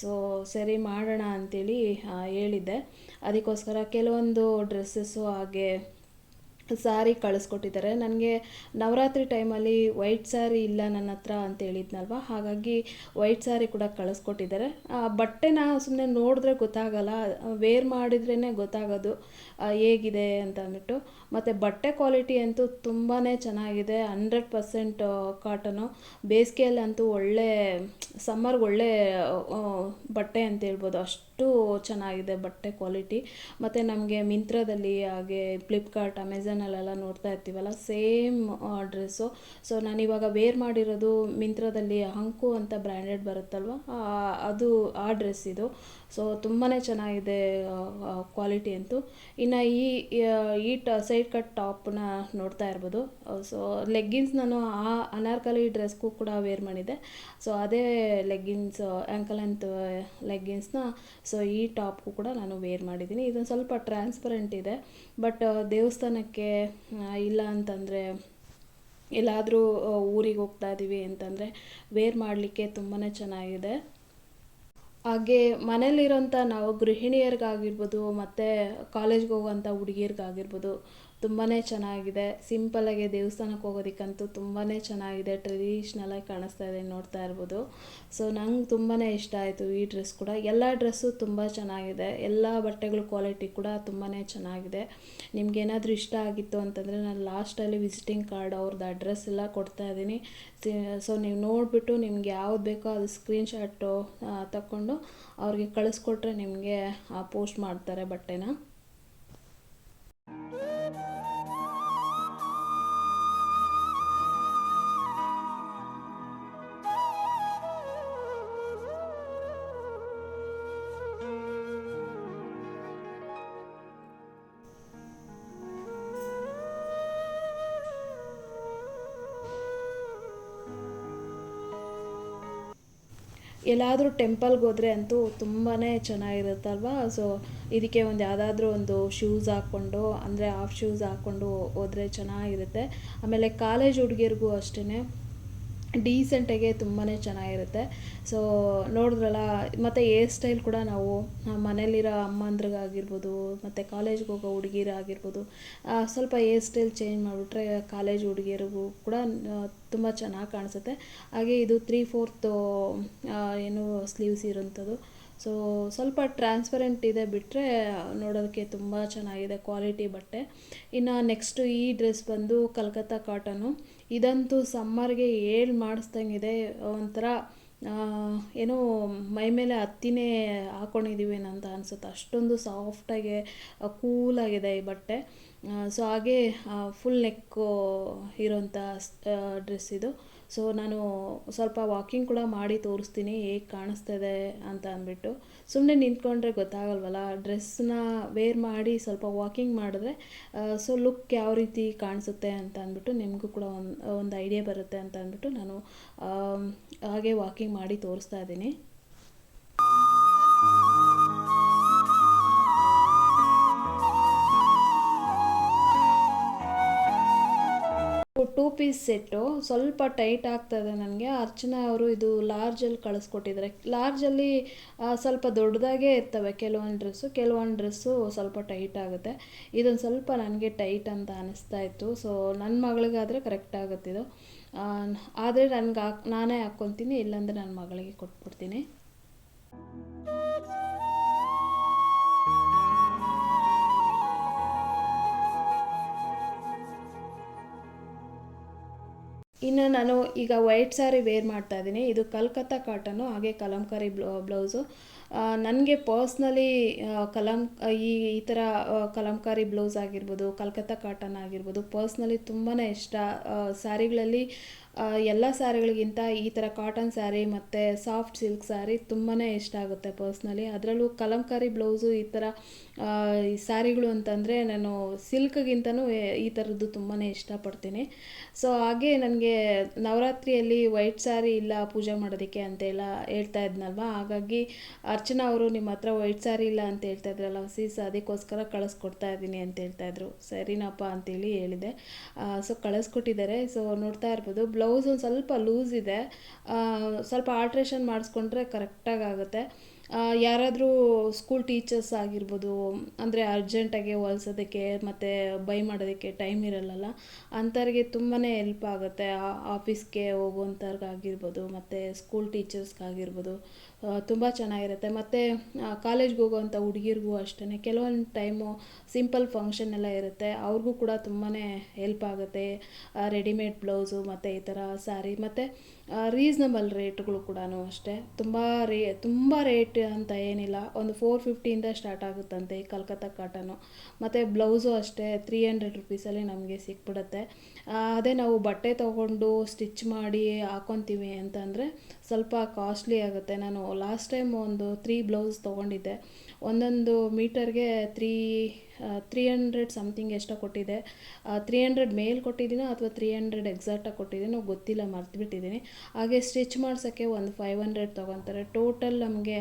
ಸೊ ಸರಿ ಮಾಡೋಣ ಅಂತೇಳಿ ಹೇಳಿದ್ದೆ. ಅದಕ್ಕೋಸ್ಕರ ಕೆಲವೊಂದು ಡ್ರೆಸ್ಸಸ್ಸು ಹಾಗೆ ಸ್ಯಾರಿ ಕಳಿಸ್ಕೊಟ್ಟಿದ್ದಾರೆ. ನನಗೆ ನವರಾತ್ರಿ ಟೈಮಲ್ಲಿ ವೈಟ್ ಸ್ಯಾರಿ ಇಲ್ಲ ನನ್ನ ಹತ್ರ ಅಂತ ಹೇಳಿದ್ನಲ್ವ? ಹಾಗಾಗಿ ವೈಟ್ ಸ್ಯಾರಿ ಕೂಡ ಕಳಿಸ್ಕೊಟ್ಟಿದ್ದಾರೆ. ಆ ಬಟ್ಟೆನ ಸುಮ್ಮನೆ ನೋಡಿದ್ರೆ ಗೊತ್ತಾಗಲ್ಲ. ವೇರ್ ಮಾಡಿದ್ರೇ ಗೊತ್ತಾಗೋದು. ಹೇಗಿದೆ ಅಂತ ಅಂದ್ಬಿಟ್ಟು. ಮತ್ತು ಬಟ್ಟೆ ಕ್ವಾಲಿಟಿ ಅಂತೂ ತುಂಬಾ ಚೆನ್ನಾಗಿದೆ. ಹಂಡ್ರೆಡ್ ಪರ್ಸೆಂಟ್ ಕಾಟನು ಬೇಸಿಗೆಯಲ್ಲಂತೂ ಒಳ್ಳೆ ಸಮ್ಮರ್ಗೆ ಒಳ್ಳೆ ಬಟ್ಟೆ ಅಂತ ಹೇಳ್ಬೋದು. ಅಷ್ಟು ಚೆನ್ನಾಗಿದೆ ಬಟ್ಟೆ ಕ್ವಾಲಿಟಿ ಮತ್ತು ನಮಗೆ ಮಿಂತ್ರದಲ್ಲಿ ಹಾಗೆ ಫ್ಲಿಪ್ಕಾರ್ಟ್ ಅಮೆಝಾನಲ್ಲೆಲ್ಲ ನೋಡ್ತಾ ಇರ್ತೀವಲ್ಲ ಸೇಮ್ ಡ್ರೆಸ್ಸು ಸೊ ನಾನಿವಾಗ ವೇರ್ ಮಾಡಿರೋದು ಮಿಂತ್ರದಲ್ಲಿ ಹಂಕು ಅಂತ ಬ್ರ್ಯಾಂಡೆಡ್ ಬರುತ್ತಲ್ವ? ಅದು, ಆ ಡ್ರೆಸ್ ಇದು. ಸೊ ತುಂಬಾ ಚೆನ್ನಾಗಿದೆ ಕ್ವಾಲಿಟಿ ಅಂತೂ. ಇನ್ನು ಈ ಈ ಟ ಸೈಡ್ ಕಟ್ ಟಾಪ್ನ ನೋಡ್ತಾ ಇರ್ಬೋದು. ಸೊ ಲೆಗ್ಗಿನ್ಸ್ ನಾನು ಆ ಅನಾರ್ಕಲಿ ಡ್ರೆಸ್ಗೂ ಕೂಡ ವೇರ್ ಮಾಡಿದ್ದೆ. ಸೊ ಅದೇ ಲೆಗ್ಗಿನ್ಸ್ ಆ್ಯಂಕಲ್ ಅಂತ ಲೆಗ್ಗಿನ್ಸ್ನ ಸೊ ಈ ಟಾಪ್ಗೂ ಕೂಡ ನಾನು ವೇರ್ ಮಾಡಿದ್ದೀನಿ. ಇದೊಂದು ಸ್ವಲ್ಪ ಟ್ರಾನ್ಸ್ಪರೆಂಟ್ ಇದೆ. ಬಟ್ ದೇವಸ್ಥಾನಕ್ಕೆ ಇಲ್ಲ ಅಂತಂದರೆ, ಎಲ್ಲಾದರೂ ಊರಿಗೆ ಹೋಗ್ತಾ ಇದ್ದೀವಿ ಅಂತಂದರೆ ವೇರ್ ಮಾಡಲಿಕ್ಕೆ ತುಂಬಾ ಚೆನ್ನಾಗಿದೆ. ಹಾಗೆ ಮನೇಲಿರೋಂಥ ನಾವು ಗೃಹಿಣಿಯರಿಗಾಗಿರ್ಬೋದು ಮತ್ತು ಕಾಲೇಜ್ಗೆ ಹೋಗುವಂಥ ಹುಡುಗಿಯರಿಗಾಗಿರ್ಬೋದು ತುಂಬಾ ಚೆನ್ನಾಗಿದೆ. ಸಿಂಪಲ್ಲಾಗೆ ದೇವಸ್ಥಾನಕ್ಕೆ ಹೋಗೋದಕ್ಕಂತೂ ತುಂಬಾ ಚೆನ್ನಾಗಿದೆ. ಟ್ರೆಡಿಷ್ನಲಾಗಿ ಕಾಣಿಸ್ತಾ ಇದೆ ನೋಡ್ತಾ ಇರ್ಬೋದು. ಸೊ ನಂಗೆ ತುಂಬಾ ಇಷ್ಟ ಆಯಿತು ಈ ಡ್ರೆಸ್ ಕೂಡ. ಎಲ್ಲ ಡ್ರೆಸ್ಸು ತುಂಬ ಚೆನ್ನಾಗಿದೆ. ಎಲ್ಲ ಬಟ್ಟೆಗಳ ಕ್ವಾಲಿಟಿ ಕೂಡ ತುಂಬಾ ಚೆನ್ನಾಗಿದೆ. ನಿಮ್ಗೇನಾದರೂ ಇಷ್ಟ ಆಗಿತ್ತು ಅಂತಂದರೆ ನಾನು ಲಾಸ್ಟಲ್ಲಿ ವಿಸಿಟಿಂಗ್ ಕಾರ್ಡ್ ಅವ್ರದ್ದು ಅಡ್ರೆಸ್ ಎಲ್ಲ ಕೊಡ್ತಾ ಇದ್ದೀನಿ. ಸೊ ನೀವು ನೋಡಿಬಿಟ್ಟು ನಿಮ್ಗೆ ಯಾವ್ದು ಬೇಕೋ ಅದು ಸ್ಕ್ರೀನ್ಶಾಟು ತಗೊಂಡು ಅವ್ರಿಗೆ ಕಳಿಸ್ಕೊಟ್ರೆ ನಿಮಗೆ ಪೋಸ್ಟ್ ಮಾಡ್ತಾರೆ ಬಟ್ಟೆನ. ಎಲ್ಲಾದರೂ ಟೆಂಪಲ್ಗೆ ಹೋದರೆ ಅಂತೂ ತುಂಬಾ ಚೆನ್ನಾಗಿರುತ್ತಲ್ವಾ? ಸೊ ಇದಕ್ಕೆ ಒಂದು ಯಾವುದಾದ್ರೂ ಒಂದು ಶೂಸ್ ಹಾಕ್ಕೊಂಡು, ಅಂದರೆ ಹಾಫ್ ಶೂಸ್ ಹಾಕ್ಕೊಂಡು ಹೋದರೆ ಚೆನ್ನಾಗಿರುತ್ತೆ. ಆಮೇಲೆ ಕಾಲೇಜ್ ಹುಡುಗಿಯರಿಗೂ ಅಷ್ಟೇ ಡೀಸೆಂಟಾಗೆ ತುಂಬಾ ಚೆನ್ನಾಗಿರುತ್ತೆ. ಸೊ ನೋಡಿದ್ರಲ್ಲ, ಮತ್ತು ಹೇರ್ ಸ್ಟೈಲ್ ಕೂಡ ನಾವು ಮನೇಲಿರೋ ಅಮ್ಮಂದ್ರಿಗಾಗಿರ್ಬೋದು, ಮತ್ತು ಕಾಲೇಜ್ಗೆ ಹೋಗೋ ಹುಡುಗಿರಾಗಿರ್ಬೋದು ಸ್ವಲ್ಪ ಹೇರ್ ಸ್ಟೈಲ್ ಚೇಂಜ್ ಮಾಡಿಬಿಟ್ರೆ ಕಾಲೇಜ್ ಹುಡುಗಿಯರಿಗೂ ಕೂಡ ತುಂಬ ಚೆನ್ನಾಗಿ ಕಾಣಿಸುತ್ತೆ. ಹಾಗೆ ಇದು ತ್ರೀ ಫೋರ್ತು ಏನು ಸ್ಲೀವ್ಸ್ ಇರೋಂಥದ್ದು ಸೊ ಸ್ವಲ್ಪ ಟ್ರಾನ್ಸ್ಪರೆಂಟ್ ಇದೆ ಬಿಟ್ಟರೆ ನೋಡೋದಕ್ಕೆ ತುಂಬ ಚೆನ್ನಾಗಿದೆ ಕ್ವಾಲಿಟಿ ಬಟ್ಟೆ. ಇನ್ನು ನೆಕ್ಸ್ಟು ಈ ಡ್ರೆಸ್ ಬಂದು ಕಲ್ಕತ್ತಾ ಕಾಟನು ಇದಂತೂ ಸಮ್ಮರ್ಗೆ ಏಳು ಮಾಡಿಸ್ದಂಗಿದೆ. ಒಂಥರ ಏನೋ ಮೈ ಮೇಲೆ ಹತ್ತಿನೇ ಹಾಕೊಂಡಿದ್ದೀವಿ ಅಂತ ಅನಿಸುತ್ತೆ. ಅಷ್ಟೊಂದು ಸಾಫ್ಟಾಗಿ ಕೂಲಾಗಿದೆ ಈ ಬಟ್ಟೆ. ಸೊ ಹಾಗೆ ಫುಲ್ ನೆಕ್ಕು ಇರೋಂಥ ಡ್ರೆಸ್ ಇದು. ಸೊ ನಾನು ಸ್ವಲ್ಪ ವಾಕಿಂಗ್ ಕೂಡ ಮಾಡಿ ತೋರಿಸ್ತೀನಿ, ಹೇಗೆ ಕಾಣಿಸ್ತದೆ ಅಂತ ಅಂದ್ಬಿಟ್ಟು. ಸುಮ್ಮನೆ ನಿಂತ್ಕೊಂಡ್ರೆ ಗೊತ್ತಾಗಲ್ವಲ್ಲ ಡ್ರೆಸ್ನ ವೇರ್ ಮಾಡಿ ಸ್ವಲ್ಪ ವಾಕಿಂಗ್ ಮಾಡಿದ್ರೆ ಸೊ ಲುಕ್ ಯಾವ ರೀತಿ ಕಾಣಿಸುತ್ತೆ ಅಂತ ಅಂದ್ಬಿಟ್ಟು ನಿಮಗೂ ಕೂಡ ಒಂದು ಒಂದು ಐಡಿಯಾ ಬರುತ್ತೆ ಅಂತ ಅಂದ್ಬಿಟ್ಟು ನಾನು ಹಾಗೆ ವಾಕಿಂಗ್ ಮಾಡಿ ತೋರಿಸ್ತಾ ಇದ್ದೀನಿ. ಪೀಸ್ ಸೆಟ್ಟು ಸ್ವಲ್ಪ ಟೈಟ್ ಆಗ್ತದೆ ನನಗೆ. ಅರ್ಚನಾ ಅವರು ಇದು ಲಾರ್ಜಲ್ಲಿ ಕಳಿಸ್ಕೊಟ್ಟಿದ್ದಾರೆ. ಲಾರ್ಜಲ್ಲಿ ಸ್ವಲ್ಪ ದೊಡ್ಡದಾಗೇ ಇರ್ತವೆ ಕೆಲವೊಂದು ಡ್ರೆಸ್ಸು ಕೆಲವೊಂದು ಡ್ರೆಸ್ಸು ಸ್ವಲ್ಪ ಟೈಟ್ ಆಗುತ್ತೆ. ಇದೊಂದು ಸ್ವಲ್ಪ ನನಗೆ ಟೈಟ್ ಅಂತ ಅನಿಸ್ತಾ ಇತ್ತು. ಸೊ ನನ್ನ ಮಗಳಿಗಾದರೆ ಕರೆಕ್ಟ್ ಆಗುತ್ತೆ ಇದು. ಆದರೆ ನನಗೆ ಹಾಕ್, ನಾನೇ ಹಾಕ್ಕೊತೀನಿ, ಇಲ್ಲಾಂದರೆ ನನ್ನ ಮಗಳಿಗೆ ಕೊಟ್ಬಿಡ್ತೀನಿ. ಇನ್ನು ನಾನು ಈಗ ವೈಟ್ ಸ್ಯಾರಿ ವೇರ್ ಮಾಡ್ತಾ ಇದ್ದೀನಿ. ಇದು ಕಲ್ಕತ್ತಾ ಕಾಟನ್ನು, ಹಾಗೆ ಕಲಂಕಾರಿ ಬ್ಲೌ, ಬ್ಲೌಸು. ನನಗೆ ಪರ್ಸ್ನಲಿ ಕಲಂ, ಈ ಈ ಥರ ಕಲಂಕಾರಿ ಬ್ಲೌಸ್ ಆಗಿರ್ಬೋದು, ಕಲ್ಕತ್ತಾ ಕಾಟನ್ ಆಗಿರ್ಬೋದು, ಪರ್ಸ್ನಲಿ ತುಂಬಾ ಇಷ್ಟ. ಸ್ಯಾರಿಗಳಲ್ಲಿ ಎಲ್ಲ ಸ್ಯಾರಿಗಳಿಗಿಂತ ಈ ಥರ ಕಾಟನ್ ಸ್ಯಾರಿ ಮತ್ತು ಸಾಫ್ಟ್ ಸಿಲ್ಕ್ ಸ್ಯಾರಿ ತುಂಬಾ ಇಷ್ಟ ಆಗುತ್ತೆ ಪರ್ಸ್ನಲಿ ಅದರಲ್ಲೂ ಕಲಂಕಾರಿ ಬ್ಲೌಸು ಈ ಥರ ಸ್ಯಾರಿಗಳು ಅಂತಂದರೆ ನಾನು ಸಿಲ್ಕ್ಗಿಂತನೂ ಈ ಥರದ್ದು ತುಂಬಾ ಇಷ್ಟಪಡ್ತೀನಿ. ಸೊ ಹಾಗೆ ನನಗೆ ನವರಾತ್ರಿಯಲ್ಲಿ ವೈಟ್ ಸ್ಯಾರಿ ಇಲ್ಲ ಪೂಜೆ ಮಾಡೋದಕ್ಕೆ ಅಂತೆಲ್ಲ ಹೇಳ್ತಾ ಇದ್ನಲ್ವ? ಹಾಗಾಗಿ ಅರ್ಚನಾ ಅವರು ನಿಮ್ಮ ಹತ್ರ ವೈಟ್ ಸ್ಯಾರಿ ಇಲ್ಲ ಅಂತ ಹೇಳ್ತಾ ಇದ್ರಲ್ಲ ಸೀಸ್, ಅದಕ್ಕೋಸ್ಕರ ಕಳಿಸ್ಕೊಡ್ತಾ ಇದ್ದೀನಿ ಅಂತ ಹೇಳ್ತಾ ಇದ್ರು. ಸರಿನಪ್ಪ ಅಂತೇಳಿ ಹೇಳಿದೆ. ಸೊ ಕಳಿಸ್ಕೊಟ್ಟಿದ್ದಾರೆ. ಸೊ ನೋಡ್ತಾ ಇರ್ಬೋದು. ಬ್ಲೌಸ್ ಒಂದು ಸ್ವಲ್ಪ ಲೂಸ್ ಇದೆ. ಸ್ವಲ್ಪ ಆಲ್ಟ್ರೇಷನ್ ಮಾಡಿಸ್ಕೊಂಡ್ರೆ ಕರೆಕ್ಟಾಗಿ ಆಗುತ್ತೆ. ಯಾರಾದರೂ ಸ್ಕೂಲ್ ಟೀಚರ್ಸ್ ಆಗಿರ್ಬೋದು, ಅಂದರೆ ಅರ್ಜೆಂಟಾಗಿ ಹೊಲ್ಸೋದಕ್ಕೆ ಮತ್ತು ಬೈ ಮಾಡೋದಕ್ಕೆ ಟೈಮ್ ಇರಲ್ಲಲ್ಲ, ಅಂಥವ್ರಿಗೆ ತುಂಬಾ ಹೆಲ್ಪ್ ಆಗುತ್ತೆ. ಆಫೀಸ್ಗೆ ಹೋಗುವಂಥವ್ರಿಗಾಗಿರ್ಬೋದು, ಮತ್ತು ಸ್ಕೂಲ್ ಟೀಚರ್ಸ್ಗಾಗಿರ್ಬೋದು ತುಂಬ ಚೆನ್ನಾಗಿರುತ್ತೆ. ಮತ್ತು ಕಾಲೇಜ್ಗೆ ಹೋಗೋವಂಥ ಹುಡುಗಿರಿಗೂ ಅಷ್ಟೇ ಕೆಲವೊಂದು ಟೈಮು ಸಿಂಪಲ್ ಫಂಕ್ಷನ್ ಎಲ್ಲ ಇರುತ್ತೆ. ಅವ್ರಿಗೂ ಕೂಡ ತುಂಬಾ ಹೆಲ್ಪ್ ಆಗುತ್ತೆ. ರೆಡಿಮೇಡ್ ಬ್ಲೌಸು ಮತ್ತು ಈ ಥರ ಸ್ಯಾರಿ ಮತ್ತು ರೀಸ್ನಬಲ್ ರೇಟ್ಗಳು ಕೂಡ ಅಷ್ಟೇ. ತುಂಬ ರೇ ತುಂಬ ರೇಟ್ ಅಂತ ಏನಿಲ್ಲ. ಒಂದು ಫೋರ್ ಫಿಫ್ಟಿಯಿಂದ ಸ್ಟಾರ್ಟ್ ಆಗುತ್ತಂತೆ ಈ ಕಲ್ಕತ್ತಾ ಕಾಟನು ಮತ್ತು ಬ್ಲೌಸು ಅಷ್ಟೇ ತ್ರೀ ಹಂಡ್ರೆಡ್ ರುಪೀಸಲ್ಲಿ ನಮಗೆ ಸಿಕ್ಬಿಡುತ್ತೆ. ಅದೇ ನಾವು ಬಟ್ಟೆ ತೊಗೊಂಡು ಸ್ಟಿಚ್ ಮಾಡಿ ಹಾಕೊತೀವಿ ಅಂತಂದರೆ ಸ್ವಲ್ಪ ಕಾಸ್ಟ್ಲಿ ಆಗುತ್ತೆ. ನಾನು ಲಾಸ್ಟ್ ಟೈಮ್ ಒಂದು ತ್ರೀ ಬ್ಲೌಸ್ ತೊಗೊಂಡಿದ್ದೆ. ಒಂದೊಂದು ಮೀಟರ್ಗೆ ತ್ರೀ ತ್ರೀ ಹಂಡ್ರೆಡ್ ಸಮಥಿಂಗ್ ಎಷ್ಟೋ ಕೊಟ್ಟಿದೆ. ತ್ರೀ ಹಂಡ್ರೆಡ್ ಮೇಲ್ ಕೊಟ್ಟಿದ್ದೀನೋ ಅಥವಾ ತ್ರೀ ಹಂಡ್ರೆಡ್ ಎಕ್ಸಾಕ್ಟಾಗಿ ಕೊಟ್ಟಿದ್ದೀನೋ ಗೊತ್ತಿಲ್ಲ ಮರ್ತುಬಿಟ್ಟಿದ್ದೀನಿ ಹಾಗೆ ಸ್ಟಿಚ್ ಮಾಡ್ಸೋಕ್ಕೆ ಒಂದು ಫೈವ್ ಹಂಡ್ರೆಡ್ ತೊಗೊತಾರೆ. ಟೋಟಲ್ ನಮಗೆ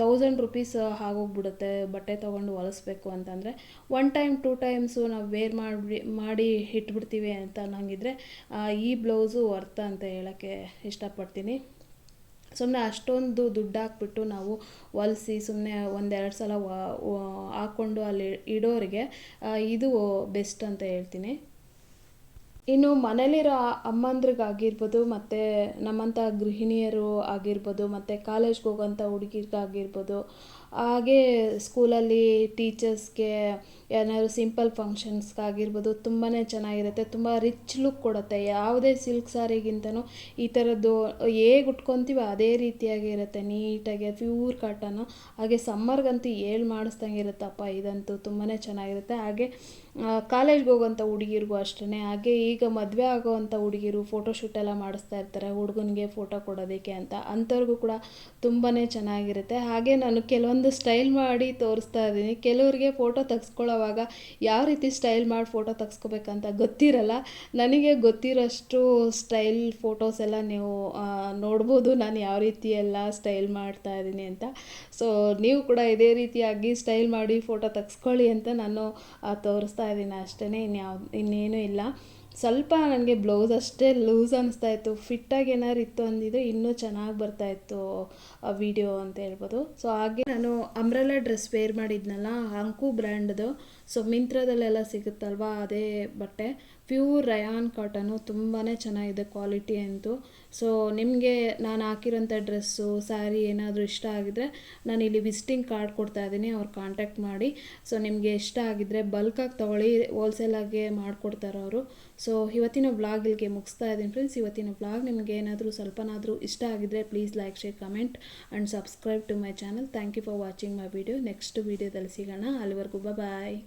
ತೌಸಂಡ್ ರುಪೀಸ್ ಆಗೋಗ್ಬಿಡುತ್ತೆ ಬಟ್ಟೆ ತೊಗೊಂಡು ಹೊಲಿಸ್ಬೇಕು ಅಂತಂದರೆ. ಒನ್ ಟೈಮ್ ಟೂ ಟೈಮ್ಸು ನಾವು ವೇರ್ ಮಾಡಿ ಮಾಡಿ ಇಟ್ಬಿಡ್ತೀವಿ ಅಂತ ಅನ್ನಂಗಿದ್ರೆ ಈ ಬ್ಲೌಸು ವರ್ತ ಅಂತ ಹೇಳೋಕ್ಕೆ ಇಷ್ಟಪಡ್ತೀನಿ. ಸುಮ್ಮನೆ ಅಷ್ಟೊಂದು ದುಡ್ಡು ಹಾಕ್ಬಿಟ್ಟು ನಾವು ಹೊಲಿಸಿ ಸುಮ್ಮನೆ ಒಂದೆರಡು ಸಲ ಹಾಕ್ಕೊಂಡು ಅಲ್ಲಿ ಇಡೋರಿಗೆ ಇದು ಬೆಸ್ಟ್ ಅಂತ ಹೇಳ್ತೀನಿ. ಇನ್ನು ಮನೇಲಿರೋ ಅಮ್ಮಂದ್ರಿಗಾಗಿರ್ಬೋದು, ಮತ್ತು ನಮ್ಮಂಥ ಗೃಹಿಣಿಯರು ಆಗಿರ್ಬೋದು, ಮತ್ತು ಕಾಲೇಜ್ಗೆ ಹೋಗೋಂಥ ಹುಡುಗಿರ್ಗಾಗಿರ್ಬೋದು, ಹಾಗೆ ಸ್ಕೂಲಲ್ಲಿ ಟೀಚರ್ಸ್ಗೆ ಏನಾದ್ರು ಸಿಂಪಲ್ ಫಂಕ್ಷನ್ಸ್ಗಾಗಿರ್ಬೋದು ತುಂಬಾ ಚೆನ್ನಾಗಿರುತ್ತೆ, ತುಂಬ ರಿಚ್ ಲುಕ್ ಕೊಡುತ್ತೆ. ಯಾವುದೇ ಸಿಲ್ಕ್ ಸ್ಯಾರಿಗಿಂತನೂ ಈ ಥರದ್ದು ಹೇಗೆ ಉಟ್ಕೊತೀವಿ ಅದೇ ರೀತಿಯಾಗಿ ಇರುತ್ತೆ, ನೀಟಾಗಿ ಪ್ಯೂರ್ ಕಾಟನ್ನು ಹಾಗೆ ಸಮ್ಮರ್ಗಂತೂ ಏಳು ಮಾಡಿಸ್ದಂಗೆ ಇರುತ್ತಪ್ಪ, ಇದಂತೂ ತುಂಬಾ ಚೆನ್ನಾಗಿರುತ್ತೆ. ಹಾಗೆ ಕಾಲೇಜ್ಗೆ ಹೋಗೋಂಥ ಹುಡುಗಿರಿಗೂ ಅಷ್ಟೇ ಹಾಗೆ ಈಗ ಮದುವೆ ಆಗೋವಂಥ ಹುಡುಗಿರು ಫೋಟೋಶೂಟ್ ಎಲ್ಲ ಮಾಡಿಸ್ತಾ ಇರ್ತಾರೆ, ಹುಡುಗನಿಗೆ ಫೋಟೋ ಕೊಡೋದಕ್ಕೆ ಅಂತ. ಅಂಥವ್ರಿಗೂ ಕೂಡ ತುಂಬಾ ಚೆನ್ನಾಗಿರುತ್ತೆ. ಹಾಗೆ ನಾನು ಕೆಲವೊಂದು ಸ್ಟೈಲ್ ಮಾಡಿ ತೋರಿಸ್ತಾ ಇದ್ದೀನಿ. ಕೆಲವರಿಗೆ ಫೋಟೋ ತೆಗ್ಸ್ಕೊಳ್ಳೋವಾಗ ಯಾವ ರೀತಿ ಸ್ಟೈಲ್ ಮಾಡಿ ಫೋಟೋ ತೆಗ್ಸ್ಕೋಬೇಕಂತ ಗೊತ್ತಿರಲ್ಲ. ನನಗೆ ಗೊತ್ತಿರೋಷ್ಟು ಸ್ಟೈಲ್ ಫೋಟೋಸ್ ಎಲ್ಲ ನೀವು ನೋಡ್ಬೋದು ನಾನು ಯಾವ ರೀತಿ ಎಲ್ಲ ಸ್ಟೈಲ್ ಮಾಡ್ತಾ ಇದ್ದೀನಿ ಅಂತ. ಸೊ ನೀವು ಕೂಡ ಇದೇ ರೀತಿಯಾಗಿ ಸ್ಟೈಲ್ ಮಾಡಿ ಫೋಟೋ ತೆಗ್ಸ್ಕೊಳ್ಳಿ ಅಂತ ನಾನು ತೋರಿಸ್ತಾ ಇದ್ದೀನಿ ಅಷ್ಟೇ ಇನ್ಯಾವ, ಇನ್ನೇನೂ ಇಲ್ಲ. ಸ್ವಲ್ಪ ನನಗೆ ಬ್ಲೌಸ್ ಅಷ್ಟೇ ಲೂಸ್ ಅನಿಸ್ತಾ ಇತ್ತು. ಫಿಟ್ಟಾಗಿ ಏನಾದ್ರು ಇತ್ತು ಅಂದಿದ್ರೆ ಇನ್ನೂ ಚೆನ್ನಾಗಿ ಬರ್ತಾ ಇತ್ತು ವಿಡಿಯೋ ಅಂತ ಹೇಳ್ಬೋದು. ಸೊ ಹಾಗೆ ನಾನು ಅಂಬ್ರೆಲಾ ಡ್ರೆಸ್ ವೇರ್ ಮಾಡಿದ್ನಲ್ಲ ಅಂಕು ಬ್ರ್ಯಾಂಡ್ದು ಸೊ ಮಿಂತ್ರದಲ್ಲೆಲ್ಲ ಸಿಗುತ್ತಲ್ವಾ, ಅದೇ ಬಟ್ಟೆ. ಪ್ಯೂರ್ ರಯಾನ್ ಕಾಟನು ತುಂಬಾ ಚೆನ್ನಾಗಿದೆ ಕ್ವಾಲಿಟಿ ಅಂತೂ. ಸೊ ನಿಮಗೆ ನಾನು ಹಾಕಿರೋಂಥ ಡ್ರೆಸ್ಸು, ಸ್ಯಾರಿ ಏನಾದರೂ ಇಷ್ಟ ಆಗಿದ್ರೆ ನಾನು ಇಲ್ಲಿ ವಿಸಿಟಿಂಗ್ ಕಾರ್ಡ್ ಕೊಡ್ತಾ ಇದ್ದೀನಿ, ಅವ್ರು ಕಾಂಟ್ಯಾಕ್ಟ್ ಮಾಡಿ. ಸೊ ನಿಮಗೆ ಇಷ್ಟ ಆಗಿದ್ದರೆ ಬಲ್ಕಾಗಿ ತೊಗೊಳ್ಳಿ ಹೋಲ್ಸೇಲಾಗೆ ಮಾಡಿಕೊಡ್ತಾರೆ ಅವರು. ಸೊ ಇವತ್ತಿನ ಬ್ಲಾಗ್ ಇಲ್ಲಿಗೆ ಮುಗಿಸ್ತಾ ಇದ್ದೀನಿ ಫ್ರೆಂಡ್ಸ್ ಇವತ್ತಿನ ಬ್ಲಾಗ್ ನಿಮಗೆ ಏನಾದರೂ ಸ್ವಲ್ಪನಾದರೂ ಇಷ್ಟ ಆಗಿದ್ದರೆ please like share comment and subscribe to my channel thank you for watching my video next ವೀಡಿಯೋದಲ್ಲಿ ಸಿಗೋಣ. ಅಲ್ಲಿವರೆಗೂ ಬಾಯ್